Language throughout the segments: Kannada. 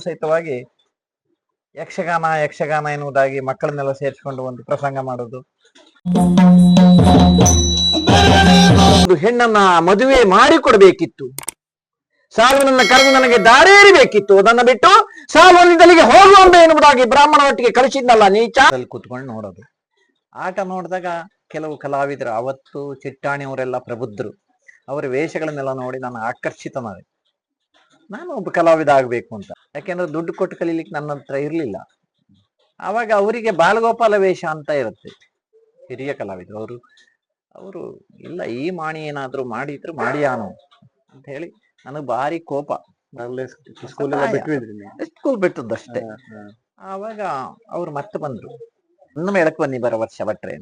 ಸಹಿತವಾಗಿ ಯಕ್ಷಗಾನ ಯಕ್ಷಗಾನ ಎನ್ನುವುದಾಗಿ ಮಕ್ಕಳನ್ನೆಲ್ಲ ಸೇರಿಸಿಕೊಂಡು ಒಂದು ಪ್ರಸಂಗ ಮಾಡುದು. ಒಂದು ಹೆಣ್ಣನ್ನ ಮದುವೆ ಮಾಡಿಕೊಡ್ಬೇಕಿತ್ತು. ಸಾಲ್ವನನ್ನ ಕರೆದು ನನಗೆ ದಾರೇರಿಬೇಕಿತ್ತು ಅದನ್ನ ಬಿಟ್ಟು ಸಾಲ್ವನಿದ್ದಲಿಗೆ ಹೋಗುವಂತ ಎನ್ನುವುದಾಗಿ ಬ್ರಾಹ್ಮಣ ಒಟ್ಟಿಗೆ ಕಳಿಸಿದ್ನಲ್ಲ ನೀಚ ಕೂತ್ಕೊಂಡು ನೋಡೋದು. ಆಟ ನೋಡಿದಾಗ ಕೆಲವು ಕಲಾವಿದರು, ಅವತ್ತು ಚಿಟ್ಟಾಣಿ ಅವರೆಲ್ಲ ಪ್ರಬುದ್ಧರು. ಅವರ ವೇಷಗಳನ್ನೆಲ್ಲ ನೋಡಿ ನಾನು ಆಕರ್ಷಿತನಾದೆ. ನಾನು ಒಬ್ಬ ಕಲಾವಿದ ಆಗ್ಬೇಕು ಅಂತ. ಯಾಕೆಂದ್ರೆ ದುಡ್ಡು ಕೊಟ್ಟು ಕಲೀಲಿಕ್ಕೆ ನನ್ನ ಹತ್ರ ಇರ್ಲಿಲ್ಲ. ಆವಾಗ ಅವರಿಗೆ ಬಾಲಗೋಪಾಲ ವೇಷ ಅಂತ ಇರುತ್ತೆ. ಹಿರಿಯ ಕಲಾವಿದರು. ಅವರು ಅವರು ಇಲ್ಲ ಈ ಮಾಣಿ ಏನಾದರೂ ಮಾಡಿದ್ರು ಮಾಡಿಯಾನು ಅಂತ ಹೇಳಿ ನನಗೆ ಭಾರಿ ಕೋಪ. ಸ್ಕೂಲ್ ಸ್ಕೂಲ್ ಬಿಟ್ಟದ್ದಷ್ಟೇ. ಆವಾಗ ಅವ್ರು ಮತ್ತೆ ಬಂದ್ರು. ಇನ್ನು ಮೇಳಕ್ಕೆ ಬನ್ನಿ ಬರೋ ವರ್ಷ ಬಟ್ರೆ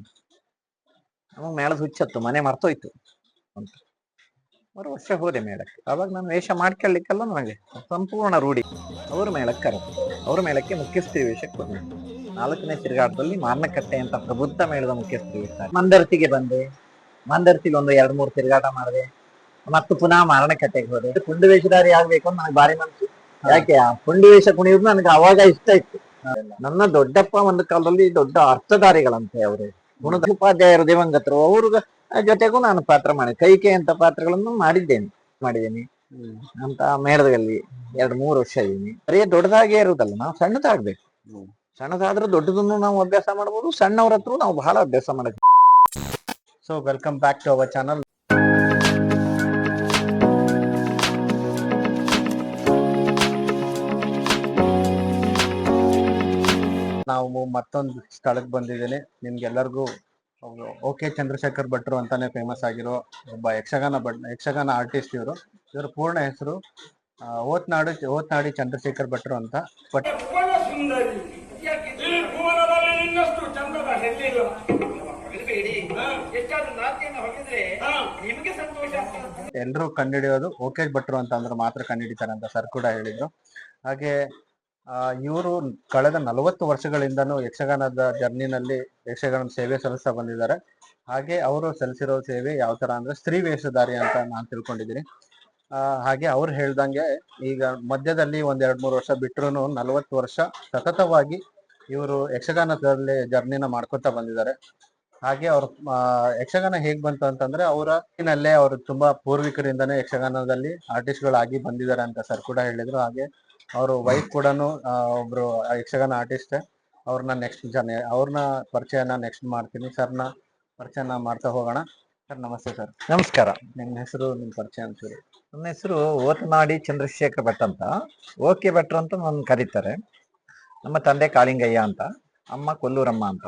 ನಮಗ್ ಮೇಳದ ಹುಚ್ಚತ್ತು. ಮನೆ ಮರ್ತೋಯ್ತು ಅಂತ. ಬರೋ ವರ್ಷ ಹೋದೆ ಮೇಳಕ್ಕೆ. ಆವಾಗ ನಾನು ವೇಷ ಮಾಡ್ಕೊಳ್ಳಿಕ್ಕೆಲ್ಲ ನನಗೆ ಸಂಪೂರ್ಣ ರೂಢಿ. ಅವ್ರ ಮೇಳಕ್ಕೆ ಅವ್ರ ಮೇಳಕ್ಕೆ ಮುಖ್ಯಸ್ಥಿ ವೇಷಕ್ಕೆ ಬಂದೆ ನಾಲ್ಕನೇ ತಿರುಗಾಟದಲ್ಲಿ ಮಾರ್ನಕಟ್ಟೆ ಅಂತ ಪ್ರಬುದ್ಧ ಮೇಳದ ಮುಖ್ಯಸ್ಥರು ಇರ್ತಾರೆ. ಮಂದರ್ತಿಗೆ ಬಂದೆ. ಮಂದರ್ತಿಲಿ ಒಂದು ಎರಡು ಮೂರು ತಿರುಗಾಟ ಮಾಡಿದೆ. ಮತ್ತು ಪುನಃ ಮಾರಣಕಟ್ಟೆಗೆ ಹೋದೆ. ಪುಂಡು ವೇಷಧಾರಿ ಆಗ್ಬೇಕು ಅಂತ ನನಗೆ ಭಾರಿ ಮನಸ್ಸು. ಯಾಕೆ? ಆ ಪುಂಡು ವೇಷ ಕುಣಿಯೋದು ನನಗೆ ಅವಾಗ ಇಷ್ಟ ಇತ್ತು. ನನ್ನ ದೊಡ್ಡಪ್ಪ ಒಂದು ಕಾಲದಲ್ಲಿ ದೊಡ್ಡ ಅರ್ಥಧಾರಿಗಳಂತೆ ಅವರು. ಗುಣದ ಉಪಾಧ್ಯಾಯರು ದಿವಂಗತರು. ಅವ್ರ ಜೊತೆಗೂ ನಾನು ಪಾತ್ರ ಮಾಡಿ ಕೈಕೆ ಅಂತ ಪಾತ್ರಗಳನ್ನು ಮಾಡಿದ್ದೇನೆ ಮಾಡಿದ್ದೇನೆ. ಅಂತ ಮೇಳದಲ್ಲಿ ಎರಡ್ ಮೂರು ವರ್ಷ ಇದ್ದೀನಿ. ಬರೀ ದೊಡ್ಡದಾಗೇ ಇರುವುದಲ್ಲ ನಾವು ಸಣ್ಣದಾಗ್ಬೇಕು. ಸಣ್ಣದಾದ್ರೂ ದೊಡ್ಡದನ್ನು ನಾವು ಅಭ್ಯಾಸ ಮಾಡಬಹುದು ಸಣ್ಣವ್ರ ಹತ್ರ ನಾವು ಬಹಳ ಅಭ್ಯಾಸ ಮಾಡಬೇಕು. So welcome back to our channel ನಾವು ಮತ್ತೊಂದು ಸ್ಥಳಕ್ಕೆ ಬಂದಿದ್ದೇನೆ. ನಿಮ್ಗೆಲ್ಲರಿಗೂ ಓಕೆ ಚಂದ್ರಶೇಖರ್ ಭಟ್ರು ಅಂತಾನೆ ಫೇಮಸ್ ಆಗಿರೋ ಒಬ್ಬ ಯಕ್ಷಗಾನ ಭಟ್ ಯಕ್ಷಗಾನ ಆರ್ಟಿಸ್ಟ್ ಇವರು. ಇವರ ಪೂರ್ಣ ಹೆಸರು ಓತ್ನಾಡು ಓತ್ನಾಡಿ ಚಂದ್ರಶೇಖರ್ ಭಟ್ರು ಅಂತ. ಬಟ್ ಎಲ್ಲರೂ ಕಂಡುಹಿಡಿಯೋದು ಓಕೆ ಭಟ್ರು ಅಂತ ಅಂದ್ರೆ ಮಾತ್ರ ಕಂಡುಹಿಡಿತಾರೆ ಅಂತ ಸರ್ ಕೂಡ ಹೇಳಿದ್ರು. ಹಾಗೆ ಇವರು ಕಳೆದ ನಲವತ್ತು ವರ್ಷಗಳಿಂದನೂ ಯಕ್ಷಗಾನದ ಜರ್ನಿನಲ್ಲಿ ಯಕ್ಷಗಾನ ಸೇವೆ ಸಲ್ಲಿಸ್ತಾ ಬಂದಿದ್ದಾರೆ. ಹಾಗೆ ಅವರು ಸಲ್ಲಿಸಿರೋ ಸೇವೆ ಯಾವ ತರ ಅಂದ್ರೆ ಸ್ತ್ರೀ ವೇಷಧಾರಿ ಅಂತ ನಾನು ತಿಳ್ಕೊಂಡಿದ್ದೀನಿ. ಹಾಗೆ ಅವ್ರು ಹೇಳ್ದಂಗೆ ಈಗ ಮಧ್ಯದಲ್ಲಿ ಒಂದ್ ಎರಡ್ ಮೂರು ವರ್ಷ ಬಿಟ್ರು ನಲವತ್ತು ವರ್ಷ ಸತತವಾಗಿ ಇವರು ಯಕ್ಷಗಾನದಲ್ಲಿ ಜರ್ನಿನ ಮಾಡ್ಕೊತಾ ಬಂದಿದ್ದಾರೆ. ಹಾಗೆ ಅವ್ರ ಯಕ್ಷಗಾನ ಹೇಗ್ ಬಂತು ಅಂತಂದ್ರೆ ಅವರ ನಲ್ಲೇ ಅವರು ತುಂಬಾ ಪೂರ್ವಿಕರಿಂದನೇ ಯಕ್ಷಗಾನದಲ್ಲಿ ಆರ್ಟಿಸ್ಟ್ ಗಳಾಗಿ ಬಂದಿದ್ದಾರೆ ಅಂತ ಸರ್ ಕೂಡ ಹೇಳಿದ್ರು. ಹಾಗೆ ಅವರು ವೈಫ್ ಕೂಡ ಒಬ್ರು ಯಕ್ಷಗಾನ ಆರ್ಟಿಸ್ಟ್ ಅವ್ರನ್ನ ನೆಕ್ಸ್ಟ್ ಜನ ಅವ್ರನ್ನ ಪರಿಚಯನ ನೆಕ್ಸ್ಟ್ ಮಾಡ್ತೀನಿ. ಸರ್ನ ಪರಿಚಯನ ಮಾಡ್ತಾ ಹೋಗೋಣ. ಸರ್ ನಮಸ್ತೆ ಸರ್ ನಮಸ್ಕಾರ. ನಿಮ್ಮ ಹೆಸರು ನಿಮ್ಮ ಪರಿಚಯ ಅಂತೇಳಿ ನನ್ನ ಹೆಸರು ಓತನಾಡಿ ಚಂದ್ರಶೇಖರ್ ಭಟ್ ಅಂತ. ಓಕೆ ಭಟ್ರು ಅಂತ ನನ್ನ ಕರೀತಾರೆ. ನಮ್ಮ ತಂದೆ ಕಾಳಿಂಗಯ್ಯ ಅಂತ. ಅಮ್ಮ ಕೊಲ್ಲೂರಮ್ಮ ಅಂತ.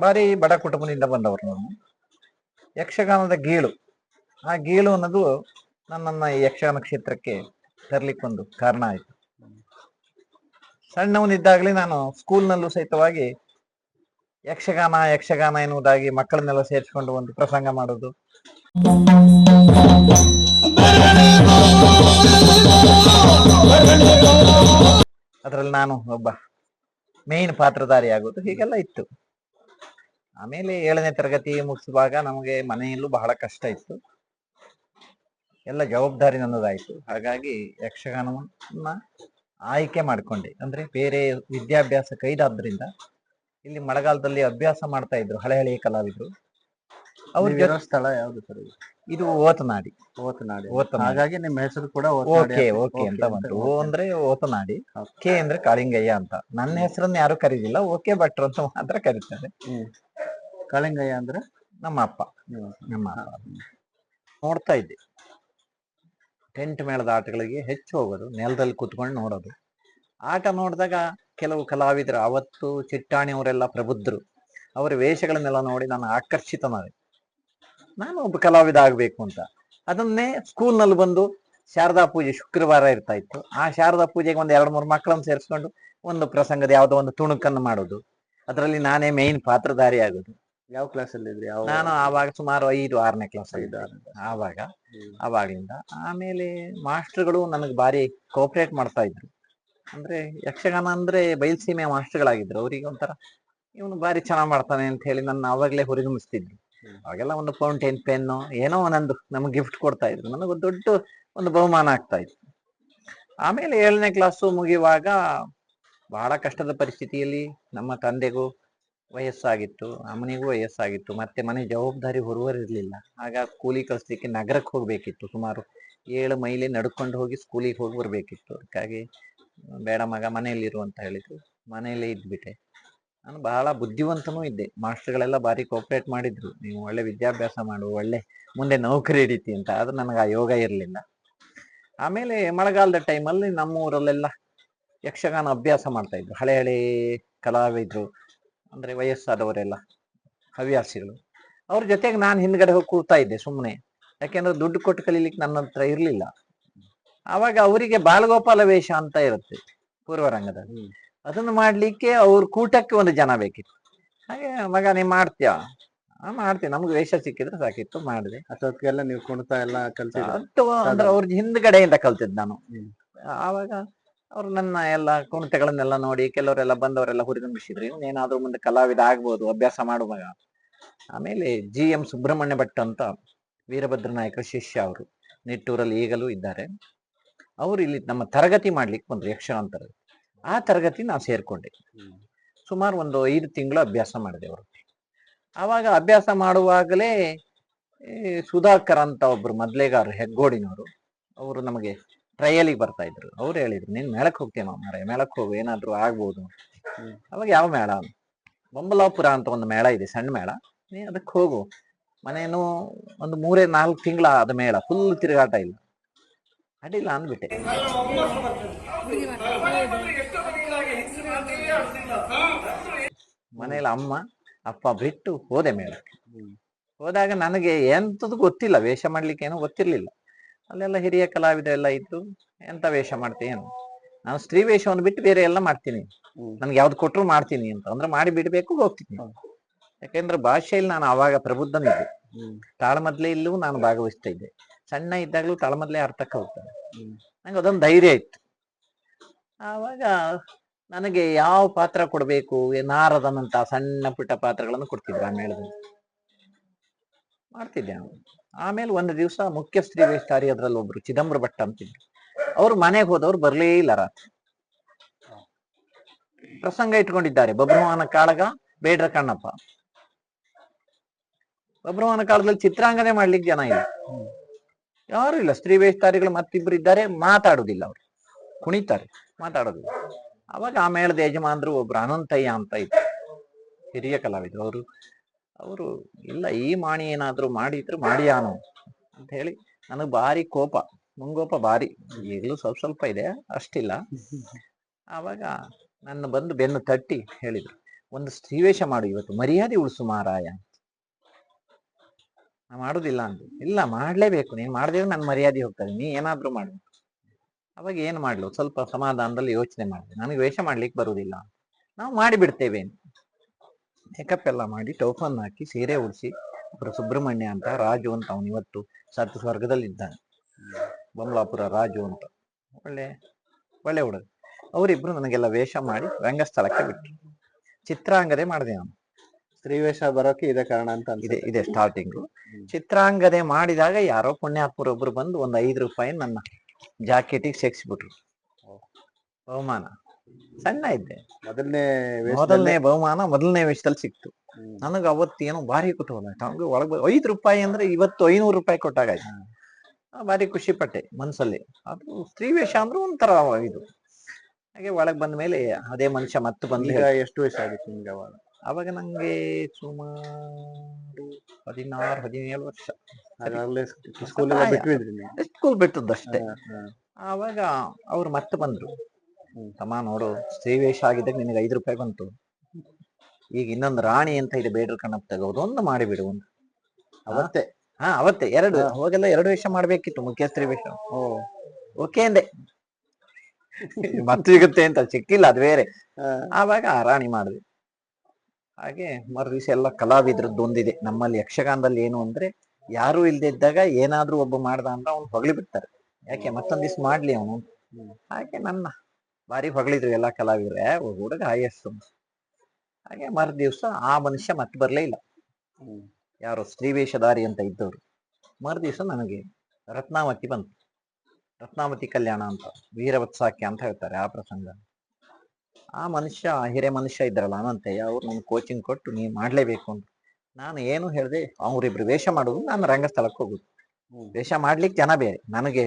ಬಾರಿ ಬಡ ಕುಟುಂಬದಿಂದ ಬಂದವರು ನಾನು. ಯಕ್ಷಗಾನದ ಗೀಳು. ಆ ಗೀಳು ಅನ್ನೋದು ನನ್ನನ್ನ ಯಕ್ಷಗಾನ ಕ್ಷೇತ್ರಕ್ಕೆ ತರ್ಲಿಕ್ಕೊಂದು ಕಾರಣ ಆಯ್ತು. ಸಣ್ಣವನಿದ್ದಾಗಲೇ ನಾನು ಸ್ಕೂಲ್ನಲ್ಲೂ ಸಹಿತವಾಗಿ ಯಕ್ಷಗಾನ ಯಕ್ಷಗಾನ ಎನ್ನುವುದಾಗಿ ಮಕ್ಕಳನ್ನೆಲ್ಲ ಸೇರಿಸಿಕೊಂಡು ಒಂದು ಪ್ರಸಂಗ ಮಾಡೋದು. ಅದರಲ್ಲಿ ನಾನು ಒಬ್ಬ ಮೇನ್ ಪಾತ್ರಧಾರಿ ಆಗೋದು ಹೀಗೆಲ್ಲ ಇತ್ತು. ಆಮೇಲೆ ಏಳನೇ ತರಗತಿ ಮುಗಿಸುವಾಗ ನಮಗೆ ಮನೆಯಲ್ಲೂ ಬಹಳ ಕಷ್ಟ ಇತ್ತು. ಎಲ್ಲ ಜವಾಬ್ದಾರಿ ನನ್ನದಾಯ್ತು. ಹಾಗಾಗಿ ಯಕ್ಷಗಾನವನ್ನ ಆಯ್ಕೆ ಮಾಡ್ಕೊಂಡೆ. ಅಂದ್ರೆ ಬೇರೆ ವಿದ್ಯಾಭ್ಯಾಸ ಕೈದಾದ್ರಿಂದ ಇಲ್ಲಿ ಮಳೆಗಾಲದಲ್ಲಿ ಅಭ್ಯಾಸ ಮಾಡ್ತಾ ಇದ್ರು ಹಳೆ ಹಳೆಯ ಕಲಾವಿದರು. ಅವ್ರ ಸ್ಥಳ ಯಾವ್ದು ಸರ್ ಇದು? ಓತನಾಡಿ. ಓತನಾಡಿ. ಹಾಗಾಗಿ ನಿಮ್ಮ ಹೆಸರು ಕೂಡ ಓಕೆ ಓಕೆ ಅಂತ ಬಂತು. ಓ ಅಂದ್ರೆ ಓತನಾಡಿ. ಕೆ ಅಂದ್ರೆ ಕಾಳಿಂಗಯ್ಯ ಅಂತ. ನನ್ನ ಹೆಸರನ್ನ ಯಾರು ಕರೀದಿಲ್ಲ ಓಕೆ ಭಟ್ರು ಅಂತ ಮಾತ್ರ ಕರೀತಾರೆ. ಕಾಳಿಂಗಯ್ಯ ಅಂದ್ರೆ? ನಮ್ಮ ಅಪ್ಪ ನಮ್ಮ ನೋಡ್ತಾ ಇದ್ದೆ. ಟೆಂಟ್ ಮೇಳದ ಆಟಗಳಿಗೆ ಹೆಚ್ಚು ಹೋಗೋದು, ನೆಲದಲ್ಲಿ ಕುತ್ಕೊಂಡು ನೋಡೋದು. ಆಟ ನೋಡಿದಾಗ ಕೆಲವು ಕಲಾವಿದರು, ಅವತ್ತು ಚಿಟ್ಟಾಣಿಯವರೆಲ್ಲ ಪ್ರಬುದ್ಧರು. ಅವರ ವೇಷಗಳನ್ನೆಲ್ಲ ನೋಡಿ ನಾನು ಆಕರ್ಷಿತನಾದೆ. ನಾನು ಒಬ್ಬ ಕಲಾವಿದ ಆಗ್ಬೇಕು ಅಂತ. ಅದನ್ನೇ ಸ್ಕೂಲ್ನಲ್ಲಿ ಬಂದು ಶಾರದಾ ಪೂಜೆ ಶುಕ್ರವಾರ ಇರ್ತಾ ಇತ್ತು. ಆ ಶಾರದಾ ಪೂಜೆಗೆ ಒಂದು ಎರಡು ಮೂರು ಮಕ್ಕಳನ್ನು ಸೇರಿಸ್ಕೊಂಡು ಒಂದು ಪ್ರಸಂಗದ ಯಾವುದೋ ಒಂದು ತುಣುಕನ್ನು ಮಾಡೋದು. ಅದರಲ್ಲಿ ನಾನೇ ಮೇನ್ ಪಾತ್ರಧಾರಿ ಆಗೋದು ಯಾವ ಕ್ಲಾಸ್ ಅಲ್ಲಿ ಇದ್ರಿ? ಯಾವ ನಾನು ಆವಾಗ ಸುಮಾರು ಐದು ಆರನೇ ಕ್ಲಾಸ್ ಐದು, ಆವಾಗ ಆವಾಗಿಂದ. ಆವಾಗ್ಲಿಂದ ಆಮೇಲೆ ಮಾಸ್ಟರ್ಗಳು ನನಗೆ ಬಾರಿ ಕೋಪರೇಟ್ ಮಾಡ್ತಾ ಇದ್ರು. ಅಂದ್ರೆ ಯಕ್ಷಗಾನ ಅಂದ್ರೆ ಬಯಲ್ಸೀಮೆ ಮಾಸ್ಟರ್ಗಳಾಗಿದ್ರು. ಅವರಿಗೆ ಒಂಥರ ಇವನು ಬಾರಿ ಚೆನ್ನಾಗ್ ಮಾಡ್ತಾನೆ ಅಂತ ಹೇಳಿ ನನ್ನ ಆವಾಗಲೇ ಹುರಿದುಂಬಿಸ್ತಿದ್ರು. ಹ್ಮ್. ಅವಾಗೆಲ್ಲ ಒಂದು ಫೌಂಟೇನ್ ಪೆನ್ನು ಏನೋ ಒಂದೊಂದು ನಮ್ಗೆ ಗಿಫ್ಟ್ ಕೊಡ್ತಾ ಇದ್ರು. ನನಗೆ ದೊಡ್ಡ ಒಂದು ಬಹುಮಾನ ಆಗ್ತಾ ಇತ್ತು. ಆಮೇಲೆ ಏಳನೇ ಕ್ಲಾಸು ಮುಗಿಯುವಾಗ ಬಹಳ ಕಷ್ಟದ ಪರಿಸ್ಥಿತಿಯಲ್ಲಿ ನಮ್ಮ ತಂದೆಗೂ ವಯಸ್ಸಾಗಿತ್ತು ಅಮ್ಮನಿಗೂ ವಯಸ್ಸಾಗಿತ್ತು, ಮತ್ತೆ ಮನೆ ಜವಾಬ್ದಾರಿ ಹೊರುವರಿರ್ಲಿಲ್ಲ ಆಗ ಕೂಲಿ ಕಳಿಸ್ಲಿಕ್ಕೆ ನಗರಕ್ಕೆ ಹೋಗ್ಬೇಕಿತ್ತು. ಸುಮಾರು ಏಳು ಮೈಲಿ ನಡ್ಕೊಂಡು ಹೋಗಿ ಸ್ಕೂಲಿಗೆ ಹೋಗಿ ಬರ್ಬೇಕಿತ್ತು. ಅದಕ್ಕಾಗಿ, ಬೇಡ ಮಗ ಮನೆಯಲ್ಲಿರು ಅಂತ ಹೇಳಿದ್ರು. ಮನೆಯಲ್ಲೇ ಇದ್ಬಿಟ್ಟೆ. ನಾನು ಬಹಳ ಬುದ್ಧಿವಂತನೂ ಇದ್ದೆ. ಮಾಸ್ಟರ್ಗಳೆಲ್ಲ ಭಾರಿ ಕೋಪರೇಟ್ ಮಾಡಿದ್ರು. ನೀವು ಒಳ್ಳೆ ವಿದ್ಯಾಭ್ಯಾಸ ಮಾಡು, ಒಳ್ಳೆ ಮುಂದೆ ನೌಕರಿ ಹಿಡಿತಿ ಅಂತ. ಆದ್ರೆ ನನಗೆ ಆ ಯೋಗ ಇರಲಿಲ್ಲ. ಆಮೇಲೆ ಮಳೆಗಾಲದ ಟೈಮಲ್ಲಿ ನಮ್ಮ ಊರಲ್ಲೆಲ್ಲ ಯಕ್ಷಗಾನ ಅಭ್ಯಾಸ ಮಾಡ್ತಾ ಇದ್ರು. ಹಳೆ ಹಳೆ ಕಲಾವಿದ್ರು. ಅಂದ್ರೆ ವಯಸ್ಸಾದವರೆಲ್ಲ ಹವ್ಯಾಸಿಗಳು. ಅವ್ರ ಜೊತೆಗೆ ನಾನು ಹಿಂದ್ಗಡೆ ಹೋಗಿ ಕೂರ್ತಾ ಇದ್ದೆ ಸುಮ್ಮನೆ ಯಾಕೆಂದ್ರೆ ದುಡ್ಡು ಕೊಟ್ಟು ಕಲೀಲಿಕ್ಕೆ ನನ್ನ ಹತ್ರ ಇರ್ಲಿಲ್ಲ. ಆವಾಗ ಅವರಿಗೆ ಬಾಲಗೋಪಾಲ ವೇಷ ಅಂತ ಇರುತ್ತೆ ಪೂರ್ವರಂಗದಲ್ಲಿ. ಅದನ್ನು ಮಾಡ್ಲಿಕ್ಕೆ ಅವ್ರ ಕೂಟಕ್ಕೆ ಒಂದು ಜನ ಬೇಕಿತ್ತು. ಹಾಗೆ ಮಗ ನೀವು ಮಾಡ್ತೀಯ? ಆ ಮಾಡ್ತೀನಿ. ನಮ್ಗೆ ವೇಷ ಸಿಕ್ಕಿದ್ರೆ ಸಾಕಿತ್ತು ಮಾಡಿದೆ. ಅಷ್ಟೊತ್ತಿಗೆಲ್ಲ ನೀವು ಕುಣಿತ ಎಲ್ಲ ಕಲ್ತಿದ್ದು ಅದು ಅಂದ್ರೆ ಅವ್ರ ಹಿಂದ್ಗಡೆಯಿಂದ ಕಲ್ತಿದ್ದು ನಾನು. ಆವಾಗ ಅವ್ರು ನನ್ನ ಎಲ್ಲ ಕುಣಿತಗಳನ್ನೆಲ್ಲ ನೋಡಿ ಕೆಲವರೆಲ್ಲ ಬಂದವರೆಲ್ಲ ಹುರಿದುಂಬಿಸಿದ್ರು. ಇನ್ನೇನಾದ್ರೂ ಮುಂದೆ ಕಲಾವಿದ ಆಗ್ಬೋದು, ಅಭ್ಯಾಸ ಮಾಡುವಾಗ. ಆಮೇಲೆ ಜಿ ಎಂ ಸುಬ್ರಹ್ಮಣ್ಯ ಭಟ್ ಅಂತ ವೀರಭದ್ರ ನಾಯಕರ ಶಿಷ್ಯ ಅವರು. ನಿಟ್ಟೂರಲ್ಲಿ ಈಗಲೂ ಇದ್ದಾರೆ. ಅವರು ಇಲ್ಲಿ ನಮ್ಮ ತರಗತಿ ಮಾಡ್ಲಿಕ್ಕೆ ಬಂದ್ರು ಯಕ್ಷಗಾನ ಆ ತರಗತಿ ನಾನು ಸೇರ್ಕೊಂಡೆ. ಸುಮಾರು ಒಂದು ಐದು ತಿಂಗಳು ಅಭ್ಯಾಸ ಮಾಡಿದೆ ಅವರು. ಆವಾಗ ಅಭ್ಯಾಸ ಮಾಡುವಾಗಲೇ ಸುಧಾಕರ್ ಅಂತ ಒಬ್ರು ಮೊದ್ಲೇಗಾರ ಹೆಗ್ಗೋಡಿನವರು. ಅವರು ನಮಗೆ ಟ್ರಯಲಿಗೆ ಬರ್ತಾ ಇದ್ರು. ಅವ್ರು ಹೇಳಿದ್ರು ನೀನ್ ಮೇಳಕ್ ಹೋಗ್ತೇವ ಮಾರ ಮೇಳಕ್ ಹೋಗು ಏನಾದ್ರು ಆಗ್ಬೋದು ಅವಾಗ ಯಾವ ಮೇಳ? ಬೊಂಬಲಾಪುರ ಅಂತ ಒಂದು ಮೇಳ ಇದೆ ಸಣ್ಣ ಮೇಳ. ನೀ ಅದಕ್ಕೆ ಹೋಗು. ಮನೇನು ಒಂದು ಮೂರೇ ನಾಲ್ಕು ತಿಂಗಳ ಅದ ಮೇಳ ಫುಲ್ ತಿರುಗಾಟ ಇಲ್ಲ. ಅಡ್ಡಿಲ್ಲ ಅಂದ್ಬಿಟ್ಟೆ. ಮನೇಲಿ ಅಮ್ಮ ಅಪ್ಪ ಬಿಟ್ಟು ಹೋದೆ ಮೇಳಕ್ಕೆ. ಹೋದಾಗ ನನಗೆ ಎಂತದ್ದು ಗೊತ್ತಿಲ್ಲ ವೇಷ ಮಾಡ್ಲಿಕ್ಕೆ ಏನೋ ಗೊತ್ತಿರ್ಲಿಲ್ಲ. ಅಲ್ಲೆಲ್ಲ ಹಿರಿಯ ಕಲಾವಿದ ಎಲ್ಲ ಇದ್ದು ಎಂತ ವೇಷ ಮಾಡ್ತೀನಿ ನಾನು ಸ್ತ್ರೀ ವೇಷವನ್ನು ಬಿಟ್ಟು ಬೇರೆ ಎಲ್ಲ ಮಾಡ್ತೀನಿ. ನನ್ಗೆ ಯಾವ್ದು ಕೊಟ್ಟರು ಮಾಡ್ತೀನಿ ಅಂತ. ಅಂದ್ರೆ ಮಾಡಿ ಬಿಡ್ಬೇಕು ಹೋಗ್ತೀನಿ. ಯಾಕೆಂದ್ರೆ ಭಾಷೆಯಲ್ಲಿ ನಾನು ಅವಾಗ ಪ್ರಬುದ್ಧನಿದ್ದೆ. ತಾಳಮದ್ಲೆ ಇಲ್ಲೂ ನಾನು ಭಾಗವಹಿಸ್ತಾ ಇದ್ದೆ. ಸಣ್ಣ ಇದ್ದಾಗಲೂ ತಾಳಮದ್ಲೆ ಅರ್ಥಕ್ಕೆ ಹೋಗ್ತಾನೆ. ನಂಗೆ ಅದೊಂದು ಧೈರ್ಯ ಇತ್ತು. ಆವಾಗ ನನಗೆ ಯಾವ ಪಾತ್ರ ಕೊಡಬೇಕು? ನಾರದನಂತ ಸಣ್ಣ ಪುಟ್ಟ ಪಾತ್ರಗಳನ್ನು ಕೊಡ್ತಿದ್ರು ಆ ಮೇಳದಲ್ಲಿ. ಮಾಡ್ತಿದ್ದೆ ನಾನು. ಆಮೇಲೆ ಒಂದು ದಿವಸ ಮುಖ್ಯ ಸ್ತ್ರೀ ವೇಷಧಾರಿ ಅದ್ರಲ್ಲಿ ಒಬ್ರು ಚಿದಂಬರ ಭಟ್ ಅಂತಿದ್ರು. ಅವ್ರು ಮನೆಗೆ ಹೋದವ್ರು ಬರ್ಲೇ ಇಲ್ಲ ರಾತ್ರಿ. ಪ್ರಸಂಗ ಇಟ್ಕೊಂಡಿದ್ದಾರೆ ಬಬ್ರಹ್ಮಾನ ಕಾಳಗ ಬೇಡ್ರ ಕಣ್ಣಪ್ಪ. ಬಬ್ರಹ್ಮಾನ ಕಾಲದಲ್ಲಿ ಚಿತ್ರಾಂಗನೆ ಮಾಡ್ಲಿಕ್ಕೆ ಜನ ಇಲ್ಲ. ಯಾರು ಇಲ್ಲ, ಸ್ತ್ರೀ ವೇಷಧಾರಿಗಳು ಮತ್ತಿಬ್ರು ಇದ್ದಾರೆ, ಮಾತಾಡುದಿಲ್ಲ ಅವರು. ಕುಣಿತಾರೆ, ಮಾತಾಡೋದಿಲ್ಲ. ಅವಾಗ ಆ ಯಜಮಾನ್ರು ಒಬ್ರು ಅನಂತಯ್ಯ ಅಂತ ಇದ್ರು. ಹಿರಿಯ ಕಲಾವಿದರು. ಅವರು ಅವರು, ಇಲ್ಲ, ಈ ಮಾಣಿ ಏನಾದ್ರು ಮಾಡಿದ್ರು ಮಾಡಿಯಾನು ಅಂತ ಹೇಳಿ ನನಗೆ ಭಾರಿ ಕೋಪ, ಮುಂಗೋಪ ಭಾರಿ. ಈಗಲೂ ಸ್ವಲ್ಪ ಸ್ವಲ್ಪ ಇದೆ, ಅಷ್ಟಿಲ್ಲ. ಆವಾಗ ನನ್ನ ಬಂದು ಬೆನ್ನು ತಟ್ಟಿ ಹೇಳಿದ್ರು, ಒಂದು ಸ್ತ್ರೀವೇಷ ಮಾಡು ಇವತ್ತು, ಮರ್ಯಾದೆ ಉಳಿಸು ಮಾರಾಯ ನಾ ಮಾಡುದಿಲ್ಲ ಅಂತ ಇಲ್ಲ, ಮಾಡ್ಲೇಬೇಕು, ನೀನ್ ಮಾಡಿದ್ರೆ ನನ್ನ ಮರ್ಯಾದೆ ಹೋಗ್ತದೆ, ನೀ ಏನಾದ್ರೂ ಮಾಡು ಅವಾಗ ಏನ್ ಮಾಡ್ಲು, ಸ್ವಲ್ಪ ಸಮಾಧಾನದಲ್ಲಿ ಯೋಚನೆ ಮಾಡಿದೆ, ನನಗೆ ವೇಷ ಮಾಡ್ಲಿಕ್ಕೆ ಬರುವುದಿಲ್ಲ ನಾವು ಮಾಡಿ ಬಿಡ್ತೇವೆ ಮೇಕಪ್ ಎಲ್ಲ ಮಾಡಿ ಟೋಫನ್ ಹಾಕಿ ಸೀರೆ ಉಡಿಸಿ ಒಬ್ರು ಸುಬ್ರಹ್ಮಣ್ಯ ಅಂತ ರಾಜು ಅಂತ ಅವನು ಇವತ್ತು ಸತ್ತು ಸ್ವರ್ಗದಲ್ಲಿ ಇದ್ದಾನೆ. ಬೊಮ್ಮಲಾಪುರ ರಾಜು ಅಂತ. ಒಳ್ಳೆ ಒಳ್ಳೆ ಹುಡುಗ. ಅವರಿಬ್ರು ನನಗೆಲ್ಲ ವೇಷ ಮಾಡಿ ರಂಗಸ್ಥಳಕ್ಕೆ ಬಿಟ್ಟರು ಚಿತ್ರಾಂಗದೆ ಮಾಡಿದೆ ನಾನು ಸ್ತ್ರೀವೇಷ ಬರೋಕೆ ಇದೇ ಕಾರಣ ಅಂತ ಇದೆ ಇದೆ ಸ್ಟಾರ್ಟಿಂಗ್. ಚಿತ್ರಾಂಗದೆ ಮಾಡಿದಾಗ ಯಾರೋ ಪುಣ್ಯಾತ್ಮರು ಒಬ್ರು ಬಂದು ಒಂದು ಐದು ರೂಪಾಯಿ ನನ್ನ ಜಾಕೆಟಿಗೆ ಸೆಕ್ಸ್ಬಿಟ್ರು. ಬಹುಮಾನ ಸಣ್ಣ ಇದ್ದೆ. ಮೊದಲನೇ ಮೊದಲನೇ ಬಹುಮಾನ ಮೊದಲನೇ ವೇಷದಲ್ಲಿ ಸಿಕ್ತು. ನನಗ ಅವತ್ತೇನೋ ಭಾರಿ ಕುತೂಹಲ ಆಯ್ತು. ಅವ್ರಿಗೆ ಒಳಗೆ ಐದು ರೂಪಾಯಿ ಅಂದ್ರೆ ಇವತ್ತು ಐನೂರು ರೂಪಾಯಿ ಕೊಟ್ಟಾಗಾಯ್ತು. ಭಾರಿ ಖುಷಿ ಪಟ್ಟೆ ಮನ್ಸಲ್ಲಿ. ಅದು ಸ್ತ್ರೀ ವೇಷ ಅಂದ್ರೆ ಒಂಥರ ಇದು. ಹಾಗೆ ಒಳಗ್ ಬಂದ ಮೇಲೆ ಅದೇ ಮನುಷ್ಯ ಮತ್ತೆ ಬಂದ ಎಷ್ಟು ವಯಸ್ಸು ಆಗಿತ್ತು ನಿಮ್ಗೆ ಅವಾಗ? ಅವಾಗ ನಂಗೆ ಸುಮಾರು ಹದಿನಾರು ಹದಿನೇಳು ವರ್ಷ. ಸ್ಕೂಲ್ ಬಿಟ್ಟದ್ದಷ್ಟೇ ಅಷ್ಟೇ. ಅವಾಗ ಆವಾಗ ಅವ್ರು ಮತ್ತೆ ಬಂದ್ರು. ತಮ್ಮ ನೋಡು ಸ್ತ್ರೀ ವೇಷ ಆಗಿದ್ದಾಗ ನಿನಗೆ ಐದು ರೂಪಾಯಿ ಬಂತು. ಈಗ ಇನ್ನೊಂದು ರಾಣಿ ಅಂತ ಇದೆ ಬೇಡ್ರ ಕಣ್ಣಪ್ಪ ತಗೋದು ಒಂದು ಮಾಡಿಬಿಡು ಒಂದು. ಅವತ್ತೆ ಹಾ ಅವತ್ತೆ ಎರಡು ಹೋಗೆಲ್ಲ ಅವಾಗೆಲ್ಲ ಎರಡು ವೇಷ ಮಾಡ್ಬೇಕಿತ್ತು ಮುಖ್ಯ ಸ್ತ್ರೀ ವೇಷ. ಓ. ಓಕೆ ಅಂದೆ. ಮತ್ತೆ ಸಿಗುತ್ತೆ ಅಂತ ಸಿಕ್ಕಿಲ್ಲ ಅದು ಬೇರೆ. ಆವಾಗ ಆ ರಾಣಿ ಮಾಡಿದೆ. ಹಾಗೆ ಮರುದಿವಸ ಎಲ್ಲ ಕಲಾವಿದ್ರದ್ದು ಒಂದಿದೆ. ನಮ್ಮಲ್ಲಿ ಯಕ್ಷಗಾನದಲ್ಲಿ ಏನು ಅಂದ್ರೆ ಯಾರು ಇಲ್ದೇ ಇದ್ದಾಗ ಏನಾದ್ರೂ ಒಬ್ಬ ಮಾಡ್ದ ಅಂದ್ರೆ ಅವ್ನು ಹೊಗಳಿ ಬಿಡ್ತಾರೆ. ಯಾಕೆ ಮತ್ತೊಂದ್ ದಿವ್ಸ ಮಾಡ್ಲಿ ಅವನು. ಹಾಗೆ ನನ್ನ ಭಾರಿ ಹೊಗಳಿದ್ರು ಎಲ್ಲಾ ಕಲಾವಿದ್ರೆ ಹುಡುಗ ಹೈಯೆಸ್ಟ್ ಹಾಗೆ ಮರು ದಿವಸ ಆ ಮನುಷ್ಯ ಮತ್ತೆ ಬರಲೇ ಇಲ್ಲ. ಯಾರು ಸ್ತ್ರೀ ವೇಷಧಾರಿ ಅಂತ ಇದ್ದವರು. ಮರು ದಿವಸ ನನಗೆ ರತ್ನಾವತಿ ಬಂತು. ರತ್ನಾವತಿ ಕಲ್ಯಾಣ ಅಂತ ವೀರವತ್ಸಾಕ್ಯ ಅಂತ ಹೇಳ್ತಾರೆ ಆ ಪ್ರಸಂಗ. ಆ ಮನುಷ್ಯ ಹಿರೇ ಮನುಷ್ಯ ಇದ್ರಲ್ಲ ಅನಂತಯ್ಯ ಅವ್ರು ನನ್ಗೆ ಕೋಚಿಂಗ್ ಕೊಟ್ಟು ನೀವು ಮಾಡ್ಲೇಬೇಕು ಅಂತ. ನಾನು ಏನು ಹೇಳಿದೆ ಅವ್ರಿಬ್ರು ವೇಷ ಮಾಡುದು ನಾನು ರಂಗಸ್ಥಳಕ್ಕೆ ಹೋಗುದು. ವೇಷ ಮಾಡ್ಲಿಕ್ಕೆ ಜನ ಬೇರೆ ನನಗೆ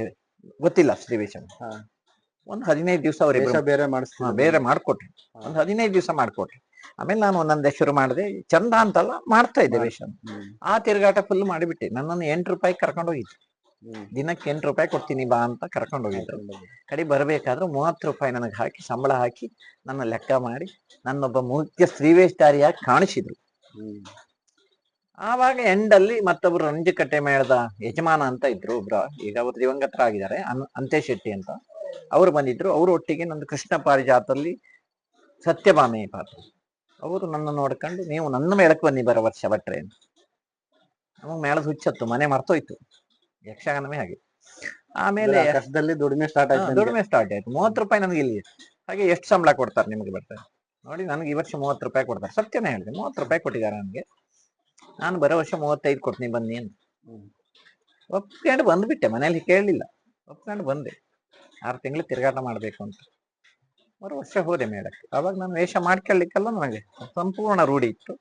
ಗೊತ್ತಿಲ್ಲ ಸ್ತ್ರೀ ವೇಷ. ಒಂದು ಹದಿನೈದು ದಿವಸ ವೇಷ ಬೇರೆ ಮಾಡಿಸ್ ಬೇರೆ ಮಾಡ್ಕೊಟ್ರಿ. ಒಂದು ಹದಿನೈದು ದಿವಸ ಮಾಡ್ಕೊಟ್ರಿ. ಆಮೇಲೆ ನಾನು ಒಂದೊಂದೇ ಶುರು ಮಾಡಿದೆ ಚಂದ ಅಂತಲ್ಲ ಮಾಡ್ತಾ ಇದ್ದೆ ವೇಷ ಆ ತಿರುಗಾಟ ಫುಲ್ ಮಾಡಿಬಿಟ್ಟೆ. ನನ್ನನ್ನು ಎಂಟು ರೂಪಾಯಿ ಕರ್ಕೊಂಡು ಹೋಗಿದ್ದೆ. ದಿನಕ್ಕೆ ಎಂಟು ರೂಪಾಯಿ ಕೊಡ್ತೀನಿ ಬಾ ಅಂತ ಕರ್ಕೊಂಡು ಹೋಗಿದ್ರು ಕಡೆ ಬರಬೇಕಾದ್ರೆ ಮೂವತ್ತು ರೂಪಾಯಿ ನನಗೆ ಹಾಕಿ ಸಂಬಳ ಹಾಕಿ ನನ್ನ ಲೆಕ್ಕ ಮಾಡಿ ನನ್ನೊಬ್ಬ ಮುಖ್ಯ ಸ್ತ್ರೀವೇಶಧಾರಿಯಾಗಿ ಕಾಣಿಸಿದ್ರು. ಆವಾಗ ಎಂಡಲ್ಲಿ ಮತ್ತೊಬ್ರು ರಂಜಕಟ್ಟೆ ಮೇಳದ ಯಜಮಾನ ಅಂತ ಇದ್ರು ಒಬ್ರು. ಈಗ ಅವರು ದಿವಂಗತರಾಗಿದ್ದಾರೆ. ಅನ್ ಅಂತೆ ಶೆಟ್ಟಿ ಅಂತ. ಅವರು ಬಂದಿದ್ರು. ಅವ್ರ ಒಟ್ಟಿಗೆ ನಂದು ಕೃಷ್ಣ ಪಾರಿಜಾತಲ್ಲಿ ಸತ್ಯಭಾಮೆ ಪಾತ್ರ. ಅವರು ನನ್ನ ನೋಡ್ಕೊಂಡು ನೀವು ನನ್ನ ಮೇಳಕ್ಕೆ ಬನ್ನಿ ಬರೋ ವರ್ಷ ಭಟ್ರೆ ಅಂತ. ನಮಗೆ ಮೇಳದ ಹುಚ್ಚತ್ತು ಮನೆ ಮರ್ತೋಯ್ತು. ಯಕ್ಷಗಾನವೇ ಹಾಗೆ. ಆಮೇಲೆ ಕಷ್ಟದಲ್ಲಿ ದುಡಿಮೆ ಸ್ಟಾರ್ಟ್ ಆಯ್ತು ನಿಮ್ಗೆ. ದುಡಿಮೆ ಸ್ಟಾರ್ಟ್ ಆಯ್ತು. ಮೂವತ್ತು ರೂಪಾಯಿ ನನಗೆ ಇಲ್ಲಿ. ಹಾಗೆ ಎಷ್ಟು ಸಂಬಳ ಕೊಡ್ತಾರೆ ನಿಮಗೆ ಬರ್ತಾರೆ ನೋಡಿ ನನಗೆ ಈ ವರ್ಷ ಮೂವತ್ತು ರೂಪಾಯಿ ಕೊಡ್ತಾರೆ. ಸತ್ಯನೇ ಹೇಳಿದೆ. ಮೂವತ್ತು ರೂಪಾಯಿ ಕೊಟ್ಟಿದ್ದಾರೆ ನನಗೆ ನಾನು ಬರೋ ವರ್ಷ ಮೂವತ್ತೈದು ಕೊಡ್ತೀನಿ ಬನ್ನಿ ಅಂತ. ಒಪ್ಕೊಂಡು ಬಂದ್ಬಿಟ್ಟೆ. ಮನೇಲಿ ಕೇಳಲಿಲ್ಲ. ಒಪ್ಕೊಂಡು ಬಂದೆ. ಆರು ತಿಂಗಳು ತಿರುಗಾಟ ಮಾಡಬೇಕು ಅಂತ. ಮೂರು ವರ್ಷ ಹೋದೆ ಮೇಡಕ್ಕೆ ಅವಾಗ ನಾನು ವೇಷ ಮಾಡ್ಕೊಳ್ಳಿಕ್ಕೆಲ್ಲ ನನಗೆ ಸಂಪೂರ್ಣ ರೂಢಿ ಇತ್ತು.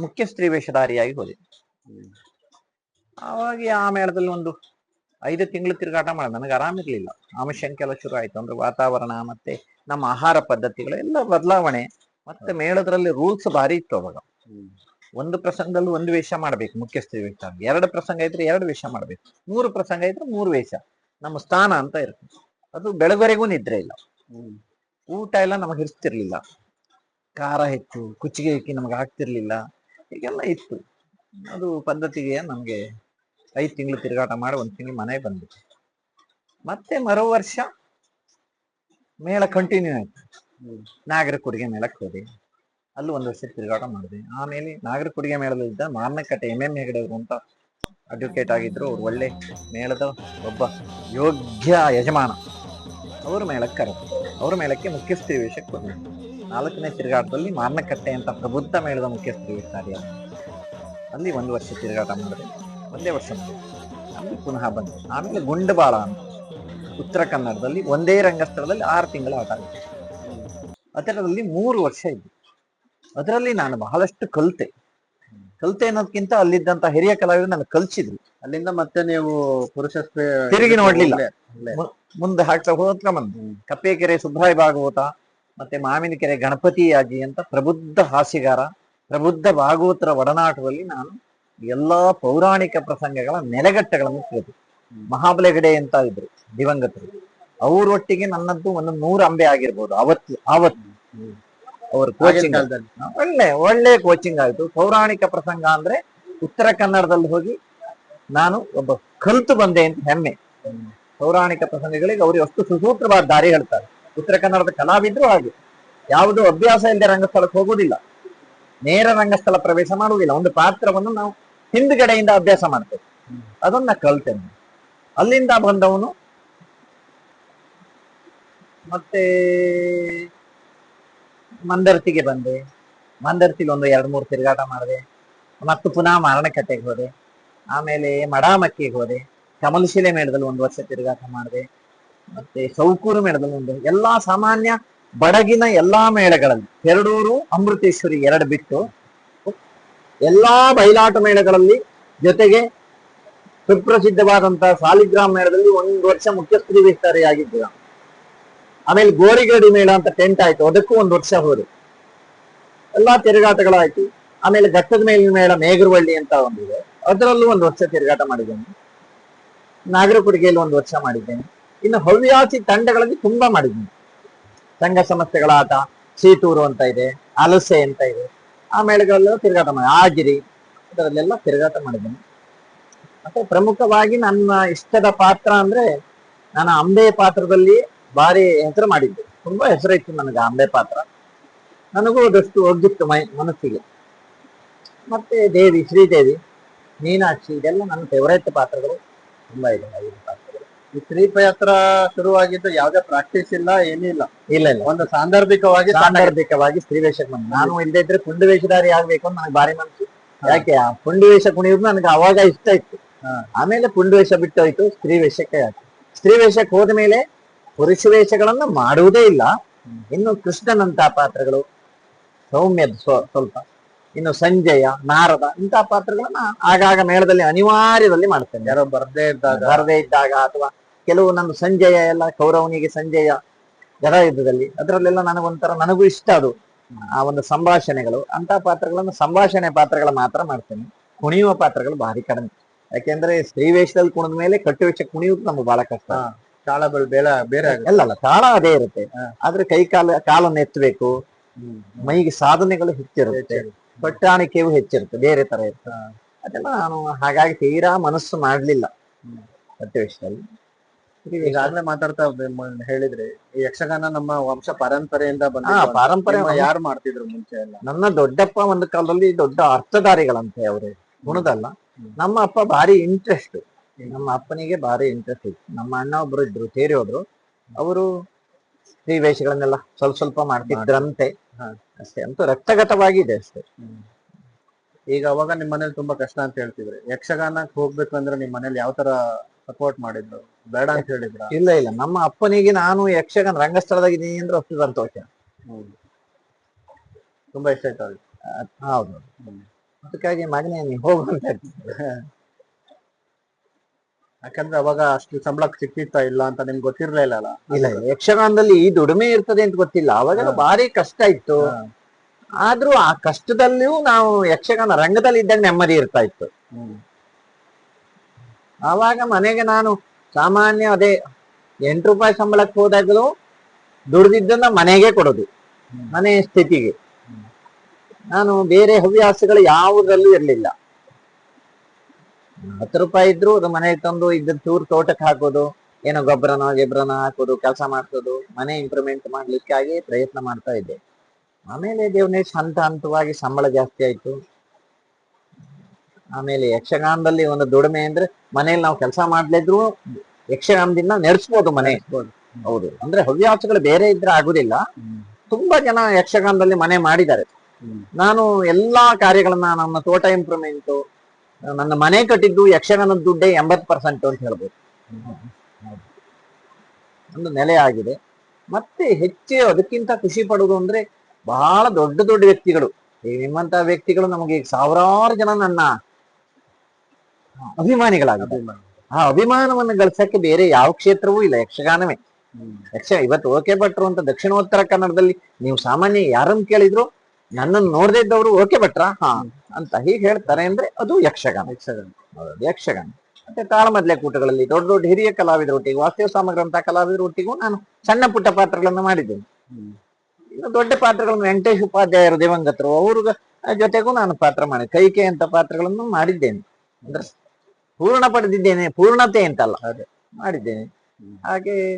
ಮುಖ್ಯ ಸ್ತ್ರೀ ವೇಷಧಾರಿಯಾಗಿ ಹೋದೆ. ಅವಾಗ ಆ ಮೇಳದಲ್ಲಿ ಒಂದು ಐದು ತಿಂಗಳು ತಿರುಗಾಟ ಮಾಡ ನನಗೆ ಆರಾಮಿರ್ಲಿಲ್ಲ. ಆಮಶಂಕೆ ಎಲ್ಲ ಶುರು ಆಯ್ತು. ಅಂದ್ರೆ ವಾತಾವರಣ ಮತ್ತೆ ನಮ್ಮ ಆಹಾರ ಪದ್ಧತಿಗಳು ಎಲ್ಲ ಬದಲಾವಣೆ. ಮತ್ತೆ ಮೇಳದ್ರಲ್ಲಿ ರೂಲ್ಸ್ ಭಾರಿ ಇತ್ತು ಅವಾಗ. ಒಂದು ಪ್ರಸಂಗದಲ್ಲಿ ಒಂದು ವೇಷ ಮಾಡ್ಬೇಕು ಮುಖ್ಯಸ್ಥಿ ವೇಷ. ಎರಡು ಪ್ರಸಂಗ ಇದ್ರೆ ಎರಡು ವೇಷ ಮಾಡ್ಬೇಕು. ಮೂರು ಪ್ರಸಂಗ ಇದ್ರೆ ಮೂರು ವೇಷ. ನಮ್ಮ ಸ್ಥಾನ ಅಂತ ಇರುತ್ತೆ. ಅದು ಬೆಳಗ್ವರೆಗೂ ನಿದ್ರೆ ಇಲ್ಲ. ಊಟ ಎಲ್ಲ ನಮಗೆ ಇರ್ತಿರ್ಲಿಲ್ಲ ಖಾರ ಹೆಚ್ಚು, ಕುಚ್ಚಿಗೆ ಇಕ್ಕಿ ನಮಗೆ ಆಗ್ತಿರ್ಲಿಲ್ಲ. ಹೀಗೆಲ್ಲ ಇತ್ತು. ಅದು ಪದ್ಧತಿಗೆ ನಮಗೆ ಐದು ತಿಂಗಳು ತಿರುಗಾಟ ಮಾಡಿ ಒಂದು ತಿಂಗಳು ಮನೆ ಬಂದ್ಬಿಟ್ಟು ಮತ್ತೆ ಮರು ವರ್ಷ ಮೇಳ ಕಂಟಿನ್ಯೂ ಆಯ್ತು. ನಾಗರ ಕೊಡುಗೆ ಮೇಳಕ್ಕೆ ಹೋದೆ. ಅಲ್ಲೂ ಒಂದು ವರ್ಷ ತಿರುಗಾಟ ಮಾಡಿದೆ. ಆಮೇಲೆ ನಾಗರ ಕೊಡುಗೆ ಮೇಳದಲ್ಲಿದ್ದ ಮಾರ್ನಕಟ್ಟೆ ಎಂ ಎಂ ಹೆಗಡೆ ಅವರು ಅಂತ ಅಡ್ವೊಕೇಟ್ ಆಗಿದ್ರು. ಅವ್ರು ಒಳ್ಳೆ ಮೇಳದ ಒಬ್ಬ ಯೋಗ್ಯ ಯಜಮಾನ. ಅವರು ಮೇಳಕ್ಕೆ ಕರೆದು ಅವ್ರ ಮೇಳಕ್ಕೆ ಮುಖ್ಯಸ್ಥಿ ವೇಷಕ್ಕೆ ಬಂದರು. ನಾಲ್ಕನೇ ತಿರುಗಾಟದಲ್ಲಿ ಮಾರ್ನಕಟ್ಟೆ ಅಂತ ಪ್ರಬುದ್ಧ ಮೇಳದ ಇರ್ತಾರೆ ಅವರು. ಅಲ್ಲಿ ಒಂದು ವರ್ಷ ತಿರುಗಾಟ ಮಾಡಿದೆ. ಒಂದೇ ವರ್ಷ. ಆಮೇಲೆ ಪುನಃ ಬಂದೆ. ಆಮೇಲೆ ಗುಂಡಬಾಳ ಅಂತ. ಉತ್ತರ ಕನ್ನಡದಲ್ಲಿ ಒಂದೇ ರಂಗಸ್ಥಳದಲ್ಲಿ ಆರು ತಿಂಗಳ ಆಟ ಆಗುತ್ತೆ ಅದರಲ್ಲಿ ಮೂರು ವರ್ಷ ಇದ್ದು. ಅದರಲ್ಲಿ ನಾನು ಬಹಳಷ್ಟು ಕಲಿತೆ. ಕಲಿತೆ ಅನ್ನೋದಕ್ಕಿಂತ ಅಲ್ಲಿದ್ದಂತ ಹಿರಿಯ ಕಲಾವಿದರು ನಾನು ಕಲಿಸಿದ್ರು. ಅಲ್ಲಿಂದ ಮತ್ತೆ ನೀವು ಪುರುಷ ತಿರುಗಿ ನೋಡ್ಲಿಲ್ಲ. ಮುಂದೆ ಹಾಕ್ತಾ ಬಂದು ಕಪ್ಪೆ ಕಪ್ಪೆಕೆರೆ ಸುಬ್ರಾಯ ಭಾಗವತ ಮತ್ತೆ ಮಾವಿನಕೆರೆ ಗಣಪತಿ ಅಜ್ಜಿ ಅಂತ ಪ್ರಬುದ್ಧ ಹಾಸ್ಯಗಾರ ಪ್ರಬುದ್ಧ ಭಾಗವತರ ಒಡನಾಟದಲ್ಲಿ ನಾನು ಎಲ್ಲಾ ಪೌರಾಣಿಕ ಪ್ರಸಂಗಗಳ ನೆಲೆಗಟ್ಟಗಳನ್ನು ಕೇಳಿದೆ. ಮಹಾಬಲೆಗಡೆ ಅಂತ ಇದ್ರು ದಿವಂಗತರು. ಅವರೊಟ್ಟಿಗೆ ನನ್ನದ್ದು ಒಂದು ನೂರು ಅಂಬೆ ಆಗಿರ್ಬೋದು ಅವತ್ತು ಆವತ್ತು. ಅವ್ರ ಕೋಚಿಂಗ್ ಒಳ್ಳೆ ಒಳ್ಳೆ ಕೋಚಿಂಗ್ ಆಯ್ತು. ಪೌರಾಣಿಕ ಪ್ರಸಂಗ ಅಂದ್ರೆ ಉತ್ತರ ಕನ್ನಡದಲ್ಲಿ ಹೋಗಿ ನಾನು ಒಬ್ಬ ಕಲ್ತು ಬಂದೆ ಅಂತ ಹೆಮ್ಮೆ. ಪೌರಾಣಿಕ ಪ್ರಸಂಗಗಳಿಗೆ ಅವರು ಅಷ್ಟು ಸುಸೂತ್ರವಾದ ದಾರಿ ಹೇಳ್ತಾರೆ. ಉತ್ತರ ಕನ್ನಡದ ಕಲಾವಿದ್ರು ಹಾಗೆ. ಯಾವುದು ಅಭ್ಯಾಸ ಇಲ್ಲದೆ ರಂಗಸ್ಥಳಕ್ಕೆ ಹೋಗುವುದಿಲ್ಲ. ನೇರ ರಂಗಸ್ಥಳ ಪ್ರವೇಶ ಮಾಡುವುದಿಲ್ಲ. ಒಂದು ಪಾತ್ರವನ್ನು ನಾವು ಹಿಂದ್ಗಡೆಯಿಂದ ಅಭ್ಯಾಸ ಮಾಡ್ತೇವೆ. ಅದನ್ನ ಕಲ್ತೇನೆ ಅಲ್ಲಿಂದ ಬಂದವನು ಮತ್ತೆ ಮಂದರ್ತಿಗೆ ಬಂದೆ. ಮಂದರ್ತಿಲಿ ಒಂದು ಎರಡು ಮೂರು ತಿರುಗಾಟ ಮಾಡಿದೆ. ಮತ್ತು ಪುನಃ ಮಾರಣಕಟ್ಟೆಗೆ ಹೋದೆ. ಆಮೇಲೆ ಮಡಾಮಕ್ಕಿಗೆ ಹೋದೆ. ಕಮಲಶಿಲೆ ಮೇಳದಲ್ಲಿ ಒಂದು ವರ್ಷ ತಿರುಗಾಟ ಮಾಡಿದೆ. ಮತ್ತೆ ಸೌಕೂರು ಮೇಳದಲ್ಲಿ ಒಂದು ಎಲ್ಲಾ ಸಾಮಾನ್ಯ ಬಡಗಿನ ಎಲ್ಲಾ ಮೇಳಗಳಲ್ಲಿ ಎರಡೂರು ಅಮೃತೇಶ್ವರಿ ಎರಡು ಬಿಟ್ಟು ಎಲ್ಲಾ ಬಯಲಾಟ ಮೇಳಗಳಲ್ಲಿ ಜೊತೆಗೆ ಸುಪ್ರಸಿದ್ಧವಾದಂತಹ ಸಾಲಿಗ್ರಾಮ್ ಮೇಳದಲ್ಲಿ ಒಂದು ವರ್ಷ ಮುಖ್ಯಸ್ಥರಿ ನಾನು. ಆಮೇಲೆ ಗೋರಿಗಡಿ ಮೇಳ ಅಂತ ಟೆಂಟ್ ಆಯ್ತು, ಅದಕ್ಕೂ ಒಂದು ವರ್ಷ ಹೋದೆ. ಎಲ್ಲಾ ತಿರುಗಾಟಗಳಾಯ್ತು. ಆಮೇಲೆ ಘಟ್ಟದ ಮೇಲಿನ ಮೇಳ ಮೇಗರವಳ್ಳಿ ಅಂತ ಒಂದಿದೆ. ಅದರಲ್ಲೂ ಒಂದು ವರ್ಷ ತಿರುಗಾಟ ಮಾಡಿದ್ದೇನೆ ನಾಗರಕುಡಿಗೆಯಲ್ಲಿ ಒಂದು ವರ್ಷ ಮಾಡಿದ್ದೇನೆ. ಇನ್ನು ಹವ್ಯಾಸಿ ತಂಡಗಳಲ್ಲಿ ತುಂಬಾ ಮಾಡಿದ್ದೀನಿ. ಸಂಘ ಸಂಸ್ಥೆಗಳ ಆಟ ಸೀತೂರು ಅಂತ ಇದೆ, ಅಲಸೆ ಅಂತ ಇದೆ. ಆ ಮೇಳಗಳೆಲ್ಲ ತಿರುಗಾಟ ಮಾಡಿ ಆಗಿರಿ ಅದರಲ್ಲೆಲ್ಲ ತಿರುಗಾಟ ಮಾಡಿದ್ದೇನೆ. ಮತ್ತೆ ಪ್ರಮುಖವಾಗಿ ನನ್ನ ಇಷ್ಟದ ಪಾತ್ರ ಅಂದ್ರೆ ನಾನು ಅಂಬೆ ಪಾತ್ರದಲ್ಲಿ ಭಾರಿ ಹೆಸರು ಮಾಡಿದ್ದೆ. ತುಂಬಾ ಹೆಸರಿತ್ತು ನನಗೆ ಅಂಬೆ ಪಾತ್ರ. ನನಗೂ ಅದಷ್ಟು ಒಗ್ಗಿತ್ತು ಮೈ, ಮನಸ್ಸಿಗೆ. ಮತ್ತೆ ದೇವಿ, ಶ್ರೀದೇವಿ, ಮೀನಾಕ್ಷಿ, ಇದೆಲ್ಲ ನನ್ನ ಫೇವರೇಟ್ ಪಾತ್ರಗಳು. ತುಂಬಾ ಇದೆ ಈ ಸ್ತ್ರೀ ಪಾತ್ರ ಶುರುವಾಗಿದ್ದು ಯಾವ್ದೇ ಪ್ರಾಕ್ಟೀಸ್ ಇಲ್ಲ ಏನಿಲ್ಲ ಇಲ್ಲ. ಇಲ್ಲ ಒಂದು ಸಾಂದರ್ಭಿಕವಾಗಿ ಸಾಂದರ್ಭಿಕವಾಗಿ ಸ್ತ್ರೀ ವೇಷಕ್ಕೆ ಬಂದೆ ನಾನು ಇಲ್ಲದೆ ಇದ್ರೆ ಪುಂಡು ವೇಷಧಾರಿ ಆಗ್ಬೇಕು ಅಂತ ನನಗೆ ಬಾರಿ ಮನಸ್ಸು. ಯಾಕೆ? ಆ ಪುಂಡು ವೇಷ ಕುಣಿಯೋದು ನನಗೆ ಅವಾಗ ಇಷ್ಟ ಇತ್ತು. ಆಮೇಲೆ ಪುಂಡು ವೇಷ ಬಿಟ್ಟು ಹೋಯ್ತು ಸ್ತ್ರೀ ವೇಷಕ್ಕೆ ಆಯ್ತು. ಸ್ತ್ರೀ ವೇಷಕ್ಕೆ ಹೋದ ಮೇಲೆ ಪುರುಷ ವೇಷಗಳನ್ನ ಮಾಡುವುದೇ ಇಲ್ಲ. ಇನ್ನು ಕೃಷ್ಣನಂತಹ ಪಾತ್ರಗಳು ಸೌಮ್ಯದ ಸ್ವ- ಸ್ವಲ್ಪ. ಇನ್ನು ಸಂಜಯ ನಾರದ ಇಂತಹ ಪಾತ್ರಗಳನ್ನ ಆಗಾಗ ಮೇಳದಲ್ಲಿ ಅನಿವಾರ್ಯದಲ್ಲಿ ಮಾಡ್ತೇನೆ. ಯಾರೋ ಬರದೇ ಇದ್ದಾಗ. ಬರದೇ ಇದ್ದಾಗ ಅಥವಾ ಕೆಲವು ನನ್ನ ಸಂಜಯ ಎಲ್ಲ ಕೌರವನಿಗೆ ಸಂಜಯ ಗದ ಯುದ್ಧದಲ್ಲಿ ಅದರಲ್ಲೆಲ್ಲ ನನಗೊಂಥರ ನನಗೂ ಇಷ್ಟ ಅದು. ಆ ಒಂದು ಸಂಭಾಷಣೆಗಳು ಅಂತ ಪಾತ್ರಗಳನ್ನು ಸಂಭಾಷಣೆ ಪಾತ್ರಗಳ ಮಾತ್ರ ಮಾಡ್ತೇನೆ. ಕುಣಿಯುವ ಪಾತ್ರಗಳು ಭಾರಿ ಕಡಿಮೆ. ಯಾಕೆಂದ್ರೆ ಸ್ತ್ರೀ ವೇಷದಲ್ಲಿ ಕುಣಿದ ಮೇಲೆ ಕಟ್ಟು ವೇಷ ಕುಣಿಯುವುದು ನಮ್ಗೆ ಬಹಳ ಕಷ್ಟ. ತಾಳಗಳು ತಾಳ ಬಲ್ ಬೇರೆ ಅಲ್ಲ ಅಲ್ಲ ತಾಳ ಅದೇ ಇರುತ್ತೆ. ಆದ್ರೆ ಕೈ ಕಾಲ ಕಾಲನ್ನು ಎತ್ತಬೇಕು. ಮೈಗೆ ಸಾಧನೆಗಳು ಹೆಚ್ಚಿರುತ್ತೆ. ಪಟ್ಟಾಣಿಕೆಯೂ ಹೆಚ್ಚಿರುತ್ತೆ ಬೇರೆ ತರ ಇರುತ್ತೆ. ಅದೆಲ್ಲ ನಾನು ಹಾಗಾಗಿ ತೀರಾ ಮನಸ್ಸು ಮಾಡ್ಲಿಲ್ಲ ಹ್ಮ್. ವಿಷಯದಲ್ಲಿ. ಈಗಾಗಲೇ ಮಾತಾಡ್ತಾ ಹೇಳಿದ್ರೆ ಈ ಯಕ್ಷಗಾನ ನಮ್ಮ ವಂಶ ಪರಂಪರೆಯಿಂದ ಆ ಬಂದ ಪರಂಪರೆ ಯಾರು ಮಾಡ್ತಿದ್ರು ಮುಂಚೆ ಎಲ್ಲ? ನನ್ನ ದೊಡ್ಡಪ್ಪ ಒಂದು ಕಾಲದಲ್ಲಿ ದೊಡ್ಡ ಅರ್ಥಧಾರಿಗಳಂತೆ ಅವರು ಗುಣದಲ್ಲ. ನಮ್ಮ ಅಪ್ಪ ಭಾರಿ ಇಂಟ್ರೆಸ್ಟ್ ನಮ್ಮ ಅಪ್ಪನಿಗೆ ಭಾರಿ ಇಂಟ್ರೆಸ್ಟ್ ಇತ್ತು. ನಮ್ಮ ಅಣ್ಣ ಒಬ್ರು ಇದ್ರು ಸೇರಿ ಹೋದ್ರು. ಅವರು ಸ್ತ್ರೀ ವೇಷಗಳನ್ನೆಲ್ಲ ಸ್ವಲ್ಪ ಸ್ವಲ್ಪ ಮಾಡ್ತಿದ್ರಂತೆ. ಅಷ್ಟೇ ಅಂತೂ ರಕ್ತಗತವಾಗಿದೆ ಅಷ್ಟೇ. ಈಗ ಅವಾಗ ನಿಮ್ ಮನೇಲಿ ತುಂಬಾ ಕಷ್ಟ ಅಂತ ಹೇಳ್ತಿದ್ರಿ. ಯಕ್ಷಗಾನಕ್ಕೆ ಹೋಗ್ಬೇಕು ಅಂದ್ರೆ ನಿಮ್ ಮನೇಲಿ ಯಾವ ತರ ಸಪೋರ್ಟ್ ಮಾಡಿದ್ರು? ಬೇಡ ಅಂತ ಹೇಳಿದ್ರು? ಇಲ್ಲ ಇಲ್ಲ. ನಮ್ಮ ಅಪ್ಪನಿಗೆ ನಾನು ಯಕ್ಷಗಾನ ರಂಗಸ್ಥಳದಾಗಿದ್ದೀನಿ ಅಂದ್ರೆ ಅಷ್ಟು ಸಂತೋಷ. ತುಂಬಾ ಇಷ್ಟ ಆಯ್ತು ಅವ್ರಿಗೆ. ಹೌದು. ಅದಕ್ಕಾಗಿ ಮಗನೇ ನೀ ಹೋಗು ಅಂತ. ಯಾಕಂದ್ರೆ ಅವಾಗ ಅಷ್ಟು ಸಂಬಳ ಸಿಕ್ತಿತ್ತ ಇಲ್ಲ ಅಂತ ನಿಮ್ಗೆ ಗೊತ್ತಿರ್ಲಿಲ್ಲ ಅಲ್ಲ ಇಲ್ಲ ಯಕ್ಷಗಾನದಲ್ಲಿ ಈ ದುಡಿಮೆ ಇರ್ತದೆ ಅಂತ ಗೊತ್ತಿಲ್ಲ. ಅವಾಗೆಲ್ಲ ಭಾರಿ ಕಷ್ಟ ಇತ್ತು. ಆದ್ರೂ ಆ ಕಷ್ಟದಲ್ಲಿಯೂ ನಾವು ಯಕ್ಷಗಾನ ರಂಗದಲ್ಲಿ ಇದ್ದಾಗ ನೆಮ್ಮದಿ ಇರ್ತಾ ಇತ್ತು. ಆವಾಗ ಮನೆಗೆ ನಾನು ಸಾಮಾನ್ಯ ಅದೇ ಎಂಟು ರೂಪಾಯಿ ಸಂಬಳಕ್ಕೆ ಹೋದಾಗಲೂ ದುಡ್ದಿದ್ದನ್ನ ಮನೆಗೆ ಕೊಡೋದು. ಮನೆ ಸ್ಥಿತಿಗೆ. ನಾನು ಬೇರೆ ಹವ್ಯಾಸಗಳು ಯಾವುದರಲ್ಲೂ ಇರಲಿಲ್ಲ. ಹತ್ತು ರೂಪಾಯಿ ಇದ್ರು ಅದು ಮನೆಗೆ ತಂದು ಇದ್ರ ಚೂರು ತೋಟಕ್ಕೆ ಹಾಕೋದು ಏನೋ ಗೊಬ್ಬರನೋ ಗಿಬ್ಬರನೋ ಹಾಕೋದು ಕೆಲಸ ಮಾಡ್ಸೋದು ಮನೆ ಇಂಪ್ರೂವ್ಮೆಂಟ್ ಮಾಡ್ಲಿಕ್ಕಾಗಿ ಪ್ರಯತ್ನ ಮಾಡ್ತಾ ಇದ್ದೆ. ಆಮೇಲೆ ದೇವನೇಶ್ ಹಂತ ಹಂತವಾಗಿ ಸಂಬಳ ಜಾಸ್ತಿ ಆಯ್ತು. ಆಮೇಲೆ ಯಕ್ಷಗಾನದಲ್ಲಿ ಒಂದು ದುಡಿಮೆ ಅಂದ್ರೆ ಮನೇಲಿ ನಾವು ಕೆಲಸ ಮಾಡ್ಲಿದ್ರು ಯಕ್ಷಗಾನದಿಂದ ನಡೆಸ್ಬೋದು ಮನೆ. ಹೌದು. ಅಂದ್ರೆ ಹವ್ಯಾಸಗಳು ಬೇರೆ ಇದ್ರೆ ಆಗುದಿಲ್ಲ. ತುಂಬಾ ಜನ ಯಕ್ಷಗಾನದಲ್ಲಿ ಮನೆ ಮಾಡಿದ್ದಾರೆ. ನಾನು ಎಲ್ಲಾ ಕಾರ್ಯಗಳನ್ನ ನನ್ನ ತೋಟ ಇಂಪ್ರೂವ್ಮೆಂಟ್ ನನ್ನ ಮನೆ ಕಟ್ಟಿದ್ದು ಯಕ್ಷಗಾನದ ದುಡ್ಡೇ ಎಂಬತ್ ಪರ್ಸೆಂಟ್ ಅಂತ ಹೇಳ್ಬೋದು. ಒಂದು ನೆಲೆ ಆಗಿದೆ. ಮತ್ತೆ ಹೆಚ್ಚು ಅದಕ್ಕಿಂತ ಖುಷಿ ಪಡುವುದು ಅಂದ್ರೆ ಬಹಳ ದೊಡ್ಡ ದೊಡ್ಡ ವ್ಯಕ್ತಿಗಳು. ಈಗ ನಿಮ್ಮಂತ ವ್ಯಕ್ತಿಗಳು ನಮಗೆ ಸಾವಿರಾರು ಜನ ನನ್ನ ಅಭಿಮಾನಿಗಳಾಗಿದೆ ಆ ಅಭಿಮಾನವನ್ನು ಗಳಿಸಕ್ಕೆ ಬೇರೆ ಯಾವ ಕ್ಷೇತ್ರವೂ ಇಲ್ಲ, ಯಕ್ಷಗಾನವೇ. ಯಕ್ಷ ಇವತ್ತು ಓಕೆ ಭಟ್ರು ಅಂತ ದಕ್ಷಿಣೋತ್ತರ ಕನ್ನಡದಲ್ಲಿ ನೀವು ಸಾಮಾನ್ಯ ಯಾರನ್ನು ಕೇಳಿದ್ರು ನನ್ನನ್ನು ನೋಡದೇ ಇದ್ದವರು ಓಕೆ ಭಟ್ರ? ಹಾ. ಅಂತ ಹೀಗೆ ಹೇಳ್ತಾರೆ ಅಂದ್ರೆ ಅದು ಯಕ್ಷಗಾನ. ಯಕ್ಷಗಾನ. ಹೌದು, ಯಕ್ಷಗಾನ. ಮತ್ತೆ ತಾಳಮದ್ಲೆ ಕೂಟಗಳಲ್ಲಿ ದೊಡ್ಡ ದೊಡ್ಡ ಹಿರಿಯ ಕಲಾವಿದರೊಟ್ಟಿಗೆ ವಾಸ್ತವ ಸಾಮಗ್ರಂಥ ಅಂತ ಕಲಾವಿದರೊಟ್ಟಿಗೂ ನಾನು ಸಣ್ಣ ಪುಟ್ಟ ಪಾತ್ರಗಳನ್ನು ಮಾಡಿದ್ದೇನೆ. ಇನ್ನು ದೊಡ್ಡ ಪಾತ್ರಗಳನ್ನು ವೆಂಕಟೇಶ್ ಉಪಾಧ್ಯಾಯರು ದಿವಂಗತರು ಅವ್ರ ಜೊತೆಗೂ ನಾನು ಪಾತ್ರ ಮಾಡಿ ಕೈಕೆ ಅಂತ ಪಾತ್ರಗಳನ್ನು ಮಾಡಿದ್ದೇನೆ. ಅಂದ್ರೆ ಪೂರ್ಣ ಪಡೆದಿದ್ದೇನೆ ಪೂರ್ಣತೆ ಅಂತಲ್ಲ. ಅದೇ. ಮಾಡಿದ್ದೇನೆ. ಹಾಗೆ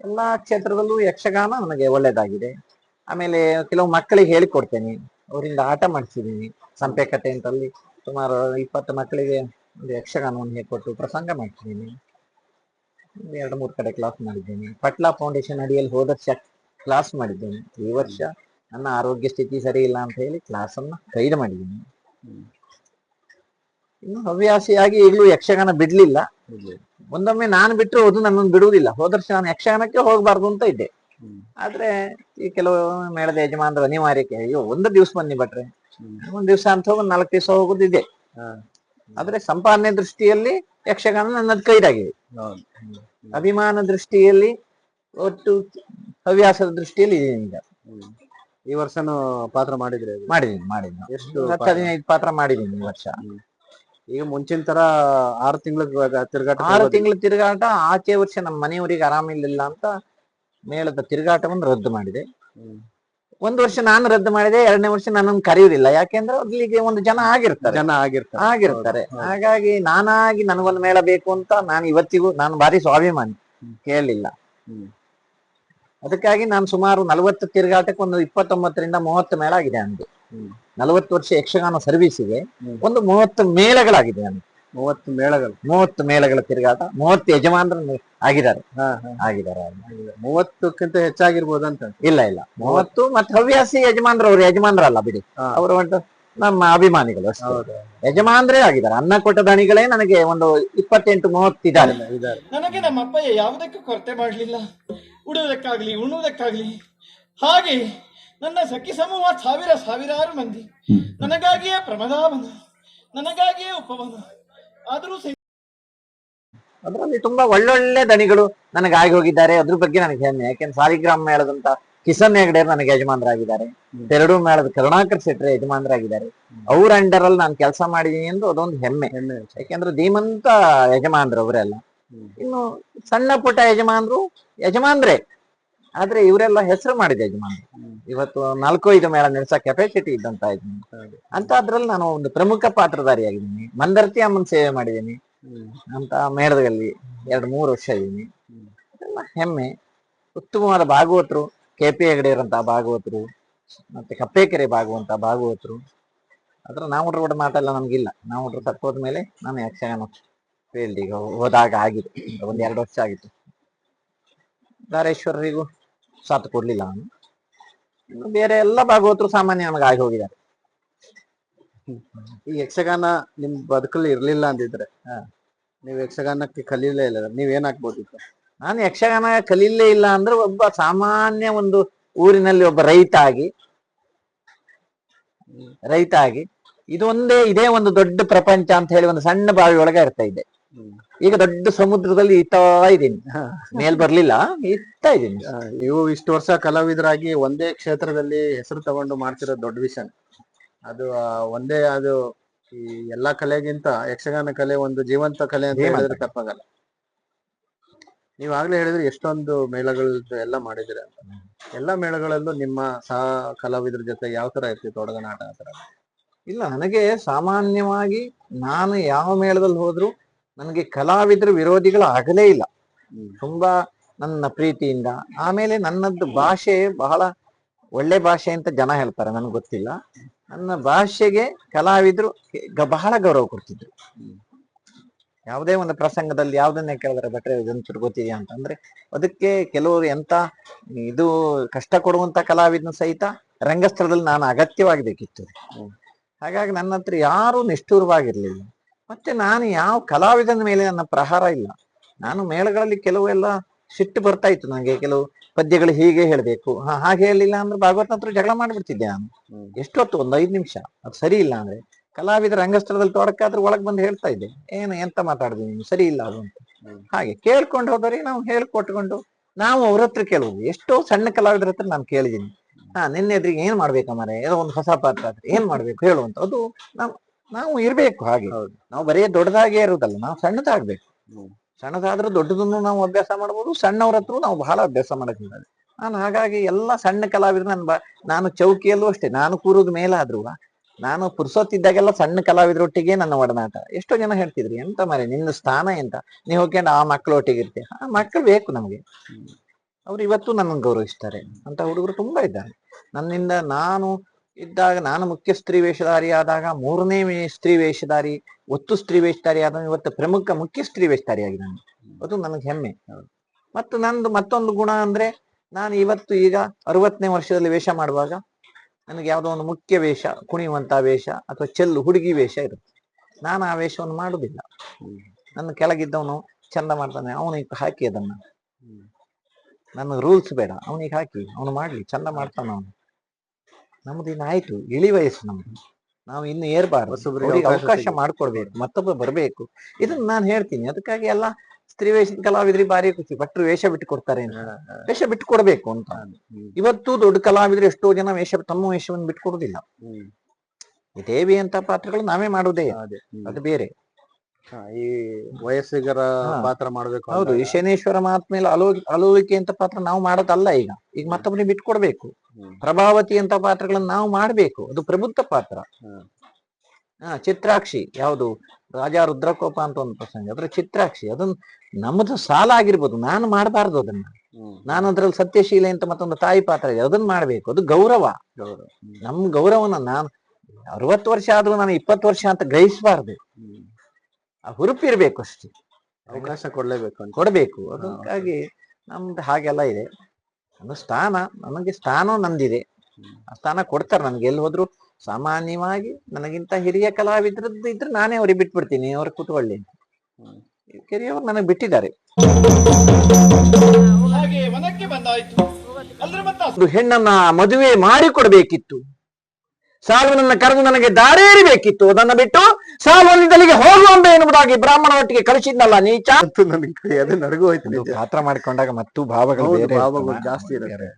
ಎಲ್ಲಾ ಕ್ಷೇತ್ರದಲ್ಲೂ ಯಕ್ಷಗಾನ ನನಗೆ ಒಳ್ಳೇದಾಗಿದೆ. ಆಮೇಲೆ ಕೆಲವು ಮಕ್ಕಳಿಗೆ ಹೇಳಿಕೊಡ್ತೇನೆ. ಅವರಿಂದ ಆಟ ಮಾಡಿಸಿದ್ದೀನಿ ಸಂಪೆ ಕಥೆ ಅಂತಲ್ಲಿ ಸುಮಾರು ಇಪ್ಪತ್ತು ಮಕ್ಕಳಿಗೆ ಒಂದು ಯಕ್ಷಗಾನವನ್ನು ಹೇಳ್ಕೊಟ್ಟು ಪ್ರಸಂಗ ಮಾಡ್ತಿದ್ದೀನಿ ಎರಡು ಮೂರು ಕಡೆ ಕ್ಲಾಸ್ ಮಾಡಿದ್ದೇನೆ. ಪಟ್ಲಾ ಫೌಂಡೇಶನ್ ಅಡಿಯಲ್ಲಿ ಹೋದ ವರ್ಷ ಕ್ಲಾಸ್ ಮಾಡಿದ್ದೇನೆ. ಈ ವರ್ಷ ನನ್ನ ಆರೋಗ್ಯ ಸ್ಥಿತಿ ಸರಿ ಇಲ್ಲ ಅಂತ ಹೇಳಿ ಕ್ಲಾಸ್ ಅನ್ನ ಕೈಡ್ ಮಾಡಿದ್ದೀನಿ. ಇನ್ನು ಹವ್ಯಾಸಿಯಾಗಿ ಈಗಲೂ ಯಕ್ಷಗಾನ ಬಿಡ್ಲಿಲ್ಲ. ಒಂದೊಮ್ಮೆ ನಾನು ಬಿಟ್ಟರು ಅದು ನನ್ನನ್ನು ಬಿಡುವುದಿಲ್ಲ. ಹೋದರ್ಷ ನಾನು ಯಕ್ಷಗಾನಕ್ಕೆ ಹೋಗಬಾರ್ದು ಅಂತ ಇದ್ದೆ. ಆದ್ರೆ ಈ ಕೆಲವು ಮೇಳದ ಯಜಮಾನರ ಅನಿವಾರ್ಯಕ್ಕೆ ಅಯ್ಯೋ ಒಂದು ದಿವಸ ಬನ್ನಿ ಭಟ್ರೆ. ಒಂದ್ ದಿವಸ ಅಂತ ಹೋಗಿ ನಾಲ್ಕು ದಿವಸ ಹೋಗೋದಿದೆ. ಆದ್ರೆ ಸಂಪಾದನೆ ದೃಷ್ಟಿಯಲ್ಲಿ ಯಕ್ಷಗಾನ ನನ್ನದು ಕೈದಾಗಿದೆ ಅಭಿಮಾನ ದೃಷ್ಟಿಯಲ್ಲಿ ಒಟ್ಟು ಹವ್ಯಾಸದ ದೃಷ್ಟಿಯಲ್ಲಿ ಇದೀನಿ ಈಗ. ಈ ವರ್ಷನು ಪಾತ್ರ ಮಾಡಿದ್ರೆ ಮಾಡಿದೀನಿ ಮಾಡಿದ್ದೀನಿ ಎಷ್ಟು ಹತ್ತು? ಹದಿನೈದು ಪಾತ್ರ ಮಾಡಿದ್ದೀನಿ ಈ ವರ್ಷ. ಈಗ ಮುಂಚಿನ ತರ ಆರು ತಿಂಗಳ ತಿರ್ಗಾಟ ಆರು ತಿಂಗಳ ತಿರುಗಾಟ ಆಚೆ ವರ್ಷ ನಮ್ಮ ಮನೆಯವರಿಗೆ ಇಲ್ಲ ಅಂತ ಮೇಳದ ತಿರುಗಾಟವನ್ನು ರದ್ದು ಮಾಡಿದೆ. ಒಂದು ವರ್ಷ ನಾನು ರದ್ದು ಮಾಡಿದೆ ಎರಡನೇ ವರ್ಷ ನನ್ನನ್ನು ಕರೆಯುವುದಿಲ್ಲ. ಯಾಕೆಂದ್ರೆ ಅಲ್ಲಿಗೆ ಒಂದು ಜನ ಆಗಿರ್ತಾರೆ. ಜನ ಆಗಿರ್ತಾರೆ. ಆಗಿರ್ತಾರೆ. ಹಾಗಾಗಿ ನಾನಾಗಿ ನನಗೊಂದು ಮೇಳ ಬೇಕು ಅಂತ ನಾನು ಇವತ್ತಿಗೂ ನಾನು ಭಾರಿ ಸ್ವಾಭಿಮಾನಿ. ಕೇಳಲಿಲ್ಲ. ಅದಕ್ಕಾಗಿ ನಾನು ಸುಮಾರು ನಲವತ್ತು ತಿರುಗಾಟಕ್ಕೆ ಒಂದು ಇಪ್ಪತ್ತೊಂಬತ್ತರಿಂದ ಮೂವತ್ತು ಮೇಳ ಆಗಿದೆ ನನಗೆ. ನಲವತ್ತು ವರ್ಷ ಯಕ್ಷಗಾನ ಸರ್ವಿಸಿಗೆ ಇದೆ ಒಂದು ಮೂವತ್ತು ಮೇಳಗಳಾಗಿದೆ ನನಗೆ ಮೂವತ್ತು ಮೇಳಗಳು. ಮೂವತ್ತು ಮೇಳಗಳ ತಿರುಗಾಟ ಮೂವತ್ತು ಯಜಮಾನರು ಆಗಿದ್ದಾರೆ. ಹಾ, ಹಾ. ಆಗಿದ್ದಾರೆ. ಮೂವತ್ತಕ್ಕಿಂತ ಹೆಚ್ಚಾಗಿರ್ಬೋದು ಅಂತ ಇಲ್ಲ ಇಲ್ಲ. ಮೂವತ್ತು ಮತ್ತೆ ಹವ್ಯಾಸಿ ಯಜಮಾನರು ಅವ್ರು ಯಜಮಾನರಲ್ಲ ಬಿಡಿ. ಅವರು ಒಂದು ನಮ್ಮ ಅಭಿಮಾನಿಗಳು ಅಷ್ಟೇ. ಯಜಮಾನ್ರೇ ಆಗಿದ್ದಾರೆ. ಅನ್ನ ಕೊಟ್ಟ ದಣಿಗಳೇ ನನಗೆ ಒಂದು ಇಪ್ಪತ್ತೆಂಟು ಮೂವತ್ತಿದ್ದಾರೆ ಇದಾರೆ ನನಗೆ ನಮ್ಮ ಅಪ್ಪಯ್ಯ ಯಾವುದಕ್ಕೂ ಕೊರತೆ ಮಾಡಲಿಲ್ಲ. ಉಡುವುದಕ್ಕಾಗ್ಲಿ ಉಣ್ಣುವುದಕ್ಕಾಗ್ಲಿ. ಹಾಗೆ ನನ್ನ ಸಖಿ ಸಮೂಹ ಸಾವಿರ ಸಾವಿರಾರು ಮಂದಿ. ನನಗಾಗಿಯೇ ಪ್ರಮದಾವನ ನನಗಾಗಿಯೇ ಉಪವನ. ಆದರೂ ಅದರಲ್ಲಿ ತುಂಬಾ ಒಳ್ಳೊಳ್ಳೆ ದಣಿಗಳು ನನಗೆ ಆಗಿ ಹೋಗಿದ್ದಾರೆ. ಅದ್ರ ಬಗ್ಗೆ ನನಗೆ ಹೆಮ್ಮೆ. ಯಾಕೆಂದ್ರೆ ಸಾಲಿಗ್ರಾಮ ಮೇಳದಂತ ಕಿಸನ್ ಹೆಗ್ಡೆ ನನಗೆ ಯಜಮಾನರಾಗಿದ್ದಾರೆ. ಎರಡು ಮೇಳದ ಕರುಣಾಕರ್ ಶೆಟ್ಟಿ ಯಜಮಾನರಾಗಿದ್ದಾರೆ. ಅವ್ರ ಅಂಡರ್ ಅಲ್ಲಿ ನಾನು ಕೆಲಸ ಮಾಡಿದೀನಿ ಎಂದು ಅದೊಂದು ಹೆಮ್ಮೆ. ಯಾಕೆಂದ್ರೆ ಧೀಮಂತ ಯಜಮಾನ್ರು ಅವರೆಲ್ಲ. ಇನ್ನು ಸಣ್ಣ ಪುಟ್ಟ ಯಜಮಾನ್ರು ಯಜಮಾನ್ರೆ. ಆದ್ರೆ ಇವರೆಲ್ಲ ಹೆಸರು ಮಾಡಿದೆ ಯಜಮಾನ್ ಇವತ್ತು ನಾಲ್ಕು ಐದು ಮೇಳ ನಡೆಸ ಕೆಪಾಸಿಟಿ ಇದ್ದಂತ ಯಜಮಾನ್. ಅಂತ ಅದ್ರಲ್ಲಿ ನಾನು ಒಂದು ಪ್ರಮುಖ ಪಾತ್ರಧಾರಿಯಾಗಿದ್ದೀನಿ. ಮಂದರ್ತಿ ಅಮ್ಮನ ಸೇವೆ ಮಾಡಿದ್ದೀನಿ. ಅಂತ ಮೇಳದಲ್ಲಿ ಎರಡು ಮೂರು ವರ್ಷ ಇದ್ದೀನಿ. ಹೆಮ್ಮೆ. ಉತ್ತಮವಾದ ಭಾಗವತರು ಕೆ ಪಿ ಹೆಗಡೆ ಇರುವಂತಹ ಭಾಗವತರು, ಮತ್ತೆ ಕಪ್ಪೇಕೆರೆ ಭಾಗವಂತ ಭಾಗವತರು. ಅದ್ರ ನಾವು ಕೂಡ ಮಾತೆಲ್ಲ ನಮ್ಗಿಲ್ಲ. ನಾವು ತಕ್ಕೋದ ಮೇಲೆ ನಾನು ಯಕ್ಷಗಾನ ಫೀಲ್ಡಿಗೆ ಹೋದಾಗ ಆಗಿದೆ. ಒಂದ್ ಎರಡು ವರ್ಷ ಆಗಿತ್ತು. ಧಾರೇಶ್ವರರಿಗೂ ಸಾಥ್ ಕೊಡ್ಲಿಲ್ಲ ಅವನು ಬೇರೆ ಎಲ್ಲ ಭಾಗವತರು ಸಾಮಾನ್ಯ ನಮಗೆ ಆಗಿ ಹೋಗಿದ್ದಾರೆ ಈ ಯಕ್ಷಗಾನ ನಿಮ್ ಬದುಕಲ್ಲಿ ಇರ್ಲಿಲ್ಲ ಅಂದಿದ್ರೆ ಹಾ. ನೀವು ಯಕ್ಷಗಾನಕ್ಕೆ ಕಲೀಲೇ ಇಲ್ಲ ನೀವ್ ಏನ್ ಆಗ್ಬೋದಿತ್ತು ನಾನು ಯಕ್ಷಗಾನ ಕಲೀಲೇ ಇಲ್ಲ ಅಂದ್ರೆ ಒಬ್ಬ ಸಾಮಾನ್ಯ ಒಂದು ಊರಿನಲ್ಲಿ ಒಬ್ಬ ರೈತ ಆಗಿ ರೈತ ಆಗಿ ಇದೊಂದೇ ಇದೇ ಒಂದು ದೊಡ್ಡ ಪ್ರಪಂಚ ಅಂತ ಹೇಳಿ ಒಂದು ಸಣ್ಣ ಬಾವಿ ಒಳಗೆ ಇರ್ತಾ ಇದ್ದೆ ಹ್ಮ್. ಈಗ ದೊಡ್ಡ ಸಮುದ್ರದಲ್ಲಿ ಈತಾ ಇದ್ದೀನಿ. ಮೇಲ್ ಬರ್ಲಿಲ್ಲ ಇತ್ತಾ ಇದ್ದೀನಿ. ಇವು ನೀವು ಇಷ್ಟು ವರ್ಷ ಕಲಾವಿದರಾಗಿ ಒಂದೇ ಕ್ಷೇತ್ರದಲ್ಲಿ ಹೆಸರು ತಗೊಂಡು ಮಾಡ್ತಿರೋ ದೊಡ್ಡ ವಿಷನ್. ಅದು ಒಂದೇ ಅದು ಈ ಎಲ್ಲಾ ಕಲೆಗಿಂತ ಯಕ್ಷಗಾನ ಕಲೆ ಒಂದು ಜೀವಂತ ಕಲೆ ಅಂತ ಹೇಳಿದ್ರೆ ತಪ್ಪಾಗಲ್ಲ. ನೀವ್ ಆಗ್ಲೇ ಹೇಳಿದ್ರೆ ಎಷ್ಟೊಂದು ಮೇಳಗಳದ್ದು ಎಲ್ಲ ಮಾಡಿದಿರ ಅಂತ. ಎಲ್ಲಾ ಮೇಳಗಳಲ್ಲೂ ನಿಮ್ಮ ಸಹ ಕಲಾವಿದ್ರ ಜೊತೆ ಯಾವ ತರ ಇರ್ತಿತ್ತು ಒಡಗನಾಟ ಆತರ ತರ? ಇಲ್ಲ ನನಗೆ ಸಾಮಾನ್ಯವಾಗಿ ನಾನು ಯಾವ ಮೇಳದಲ್ಲಿ ಹೋದ್ರು ನನಗೆ ಕಲಾವಿದರ ವಿರೋಧಿಗಳು ಆಗಲೇ ಇಲ್ಲ. ತುಂಬಾ ನನ್ನ ಪ್ರೀತಿಯಿಂದ ಆಮೇಲೆ ನನ್ನದ್ದು ಭಾಷೆ ಬಹಳ ಒಳ್ಳೆ ಭಾಷೆ ಅಂತ ಜನ ಹೇಳ್ತಾರೆ ನನಗೆ ಗೊತ್ತಿಲ್ಲ. ನನ್ನ ಭಾಷೆಗೆ ಕಲಾವಿದರು ಬಹಳ ಗೌರವ ಕೊಡ್ತಿದ್ರು. ಯಾವುದೇ ಒಂದು ಪ್ರಸಂಗದಲ್ಲಿ ಯಾವುದನ್ನೇ ಕೇಳಿದ್ರೆ ಬಟ್ರೆ ಇದೊಂಚೂರು ಗೊತ್ತಿದೆಯಾ ಅಂತ ಅಂದ್ರೆ ಅದಕ್ಕೆ ಕೆಲವರು ಎಂತ ಇದು ಕಷ್ಟ ಕೊಡುವಂತ ಕಲಾವಿದನ ಸಹಿತ ರಂಗಸ್ಥಳದಲ್ಲಿ ನಾನು ಅಗತ್ಯವಾಗಬೇಕಿತ್ತು ಹಾಗಾಗಿ ನನ್ನ ಹತ್ರ ಯಾರು ನಿಷ್ಠುರವಾಗಿರ್ಲಿಲ್ಲ. ಮತ್ತೆ ನಾನು ಯಾವ ಕಲಾವಿದನ ಮೇಲೆ ನನ್ನ ಪ್ರಹಾರ ಇಲ್ಲ. ನಾನು ಮೇಳಗಳಲ್ಲಿ ಕೆಲವು ಎಲ್ಲ ಸಿಟ್ಟು ಬರ್ತಾ ಇತ್ತು ನನಗೆ ಕೆಲವು ಪದ್ಯಗಳು ಹೀಗೆ ಹೇಳಬೇಕು. ಹಾ ಹಾಗೆ ಹೇಳಿಲ್ಲ ಅಂದ್ರೆ ಭಾಗವತ್ ಹತ್ರ ಜಗಳ ಮಾಡಿಬಿಡ್ತಿದ್ದೆ ನಾನು. ಎಷ್ಟೊತ್ತು ಒಂದು ಐದು ನಿಮಿಷ. ಅದು ಸರಿ ಇಲ್ಲ ಅಂದ್ರೆ ಕಲಾವಿದ ರಂಗಸ್ಥಳದಲ್ಲಿ ತೊಡಕಾದ್ರೆ ಒಳಗೆ ಬಂದು ಹೇಳ್ತಾ ಇದ್ದೆ. ಏನು ಎಂತ ಮಾತಾಡಿದ್ವಿ ನೀವು? ಸರಿ ಇಲ್ಲ ಅದು ಅಂತ. ಹಾಗೆ ಕೇಳ್ಕೊಂಡು ಹೋದವ್ರಿಗೆ ನಾವು ಹೇಳ್ಕೊಟ್ಕೊಂಡು ನಾವು ಅವ್ರ ಹತ್ರ ಕೇಳುವುದು. ಎಷ್ಟೋ ಸಣ್ಣ ಕಲಾವಿದರ ಹತ್ರ ನಾನು ಕೇಳಿದ್ದೀನಿ. ಹಾ ನಿನ್ನೆ ಎದುರಿಗೆ ಏನ್ ಮಾಡ್ಬೇಕ ಮರೆ ಏನೋ ಒಂದು ಹೊಸ ಪಾತ್ರ ಆದ್ರೆ ಏನ್ ಮಾಡ್ಬೇಕು? ಹೇಳುವಂತ ಅದು ನಾವು ನಾವು ಇರ್ಬೇಕು ಹಾಗೆ. ನಾವು ಬರೀ ದೊಡ್ಡದಾಗೇ ಇರುದಲ್ಲ ನಾವು ಸಣ್ಣದಾಗ್ಬೇಕು. ಸಣ್ಣದಾದ್ರೂ ದೊಡ್ಡದನ್ನು ನಾವು ಅಭ್ಯಾಸ ಮಾಡಬಹುದು ಸಣ್ಣವ್ರ ಹತ್ರ ನಾವು ಬಹಳ ಅಭ್ಯಾಸ ಮಾಡಕ್ಕಿಲ್ಲ ನಾನು ಹಾಗಾಗಿ ಎಲ್ಲ ಸಣ್ಣ ಕಲಾವಿದ್ರು ನನ್ನ ನಾನು ಚೌಕಿಯಲ್ಲೂ ಅಷ್ಟೇ ನಾನು ಕೂರೋದು ಮೇಲಾದ್ರೂ ನಾನು ಪುರ್ಸೊತ್ತಿದ್ದಾಗೆಲ್ಲ ಸಣ್ಣ ಕಲಾವಿದರೊಟ್ಟಿಗೆ ನನ್ನ ಒಡನಾಟ. ಎಷ್ಟೋ ಜನ ಹೇಳ್ತಿದ್ರಿ ಎಂತ ಮರೆ ನಿನ್ನ ಸ್ಥಾನ ಎಂತ? ನೀವು ಹೋಗ್ಕೊಂಡು ಆ ಮಕ್ಕಳೊಟ್ಟಿಗೆ ಇರ್ತೀಯ ಆ ಮಕ್ಕಳು ಬೇಕು ನಮಗೆ. ಅವ್ರು ಇವತ್ತು ನನ್ನನ್ನು ಗೌರವಿಸ್ತಾರೆ ಅಂತ ಹುಡುಗರು ತುಂಬಾ ಇದ್ದಾರೆ. ನನ್ನಿಂದ ನಾನು ಇದ್ದಾಗ ನಾನು ಮುಖ್ಯ ಸ್ತ್ರೀ ವೇಷಧಾರಿ ಆದಾಗ ಮೂರನೇ ಸ್ತ್ರೀ ವೇಷಧಾರಿ, ಒತ್ತು ಸ್ತ್ರೀ ವೇಷಧಾರಿ ಆದ ಇವತ್ತು ಪ್ರಮುಖ ಮುಖ್ಯ ಸ್ತ್ರೀ ವೇಷಧಾರಿ ಆಗಿ ನಾನು. ಅದು ನನಗೆ ಹೆಮ್ಮೆ. ಮತ್ತು ನಂದು ಮತ್ತೊಂದು ಗುಣ ಅಂದ್ರೆ, ನಾನು ಇವತ್ತು ಈಗ ಅರವತ್ತನೇ ವರ್ಷದಲ್ಲಿ ವೇಷ ಮಾಡುವಾಗ, ನನಗೆ ಯಾವುದೋ ಒಂದು ಮುಖ್ಯ ವೇಷ ಕುಣಿಯುವಂತ ವೇಷ ಅಥವಾ ಚೆಲ್ಲು, ಹುಡುಗಿ ವೇಷ ಇರುತ್ತೆ. ನಾನು ಆ ವೇಷವನ್ನು ಮಾಡುವುದಿಲ್ಲ. ನನ್ನ ಕೆಳಗಿದ್ದವನು ಚಂದ ಮಾಡ್ತಾನೆ ಅವನಿಗೆ ಹಾಕಿ ಅದನ್ನ. ನನ್ನ ರೂಲ್ಸ್ ಬೇಡ. ಅವನಿಗೆ ಹಾಕಿ, ಅವನು ಮಾಡ್ಲಿ, ಚಂದ ಮಾಡ್ತಾನ ಅವನು. ನಮ್ದು ಇನ್ನು ಆಯ್ತು ಇಳಿ ವಯಸ್ಸು ನಮ್ದು. ನಾವು ಇನ್ನು ಏರ್ಬಾರ್ದು. ಅವಕಾಶ. ಮಾಡ್ಕೊಡ್ಬೇಕು ಮತ್ತೊಬ್ಬ ಬರ್ಬೇಕು. ಇದನ್ನ ನಾನು ಹೇಳ್ತೀನಿ ಅದಕ್ಕಾಗಿ ಎಲ್ಲ ಸ್ತ್ರೀ ವೇಷ ಕಲಾವಿದ್ರಿ ಬಾರಿ ಖುಷಿ ಭಟ್ರು ವೇಷ ಬಿಟ್ಟು ಕೊಡ್ತಾರೆ ವೇಷ ಬಿಟ್ಟು ಕೊಡ್ಬೇಕು ಅಂತ. ಇವತ್ತು ದೊಡ್ಡ ಕಲಾವಿದ್ರು ಎಷ್ಟೋ ಜನ ವೇಷ ತಮ್ಮ ವೇಷವನ್ನು ಬಿಟ್ಟು ಕೊಡುದಿಲ್ಲ. ದೇವಿ ಅಂತ ಪಾತ್ರಗಳು ನಾವೇ ಮಾಡುವುದೇ ಅದೇ ಅದು ಬೇರೆ. ಈ ವಯಸ್ಸಿಗರ ಪಾತ್ರ ಮಾಡ್ಬೇಕು ಹೌದು ಈ ಶನೇಶ್ವರ ಮಹಾತ್ಮೇಲೆ ಅಲೋ ಅಲೋಲಿಕೆ ಅಂತ ಪಾತ್ರ ನಾವು ಮಾಡೋದಲ್ಲ ಈಗ. ಈಗ ಮತ್ತೊಬ್ಬನಿಗೆ ಬಿಟ್ಕೊಡ್ಬೇಕು. ಪ್ರಭಾವತಿ ಅಂತ ಪಾತ್ರಗಳನ್ನ ನಾವು ಮಾಡ್ಬೇಕು. ಅದು ಪ್ರಬುದ್ಧ ಪಾತ್ರ. ಹ ಚಿತ್ರಾಕ್ಷಿ ಯಾವುದು? ರಾಜಾ ರುದ್ರಕೋಪ ಅಂತ ಒಂದು ಪ್ರಸಂಗ. ಅದ್ರ ಚಿತ್ರಾಕ್ಷಿ. ಅದನ್ನ ನಮ್ಮದು ಸಾಲ ಆಗಿರ್ಬೋದು. ನಾನು ಮಾಡಬಾರ್ದು ಅದನ್ನ. ನಾನು ಅದ್ರಲ್ಲಿ ಸತ್ಯಶೀಲೆ ಅಂತ ಮತ್ತೊಂದು ತಾಯಿ ಪಾತ್ರ ಇದೆ. ಅದನ್ನ ಮಾಡ್ಬೇಕು. ಅದು ಗೌರವ. ನಮ್ ಗೌರವನ ನಾನು ಅರವತ್ತು ವರ್ಷ ಆದ್ರೂ ನಾನು ಇಪ್ಪತ್ತು ವರ್ಷ ಅಂತ ಗ್ರಹಿಸಬಾರ್ದು. ಆ ಹುರುಪಿರ್ಬೇಕು ಅಷ್ಟೇ. ಅವಕಾಶ ಕೊಡ್ಲೇಬೇಕು ಅಂತ. ಕೊಡಬೇಕು. ಅದಕ್ಕಾಗಿ ನಮ್ದು ಹಾಗೆಲ್ಲ ಇದೆ. ಒಂದು ಸ್ಥಾನ ನನಗೆ ಸ್ಥಾನ ನಂದಿದೆ. ಆ ಸ್ಥಾನ ಕೊಡ್ತಾರೆ ನನ್ಗೆ. ಎಲ್ಲಿ ಹೋದ್ರು ಸಾಮಾನ್ಯವಾಗಿ ನನಗಿಂತ ಹಿರಿಯ ಕಲಾವಿದ್ರದ್ದು ಇದ್ರೆ ನಾನೇ ಅವ್ರಿಗೆ ಬಿಟ್ಬಿಡ್ತೀನಿ. ಅವ್ರು ಕೂತ್ಕೊಳ್ಳಿ ಕೆರೆಯವ್ರು ನನಗೆ ಬಿಟ್ಟಿದ್ದಾರೆ. ಹಾಗೆ ವನಕ್ಕೆ ಬಂದಾಯ್ತು. ಅಲ್ರ ಮತ್ತ? ಒಂದು ಹೆಣ್ಣನ್ನ ಮದುವೆ ಮಾಡಿಕೊಡ್ಬೇಕಿತ್ತು. ಸಾಲ್ವನನ್ನ ಕರೆದು ನನಗೆ ದಾರೇರಿಬೇಕಿತ್ತು ಅದನ್ನ ಬಿಟ್ಟು ಸಾಲ್ವನಿದ್ದಲಿಗೆ ಹೋಗುವಂಬೆ ಎನ್ನುವುದಾಗಿ ಬ್ರಾಹ್ಮಣ ಒಟ್ಟಿಗೆ ಕಳಿಸಿದ್ನಲ್ಲ ನೀಚ? ಅಂತೂ ನನಗೆ ಅದೇ ನಡಗು ಹೋಯ್ತು ಪಾತ್ರ ಮಾಡಿಕೊಂಡಾಗ ಮತ್ತು ಭಾವಗಳು ಭಾವಗಳು ಜಾಸ್ತಿ ಇರುತ್ತೆ.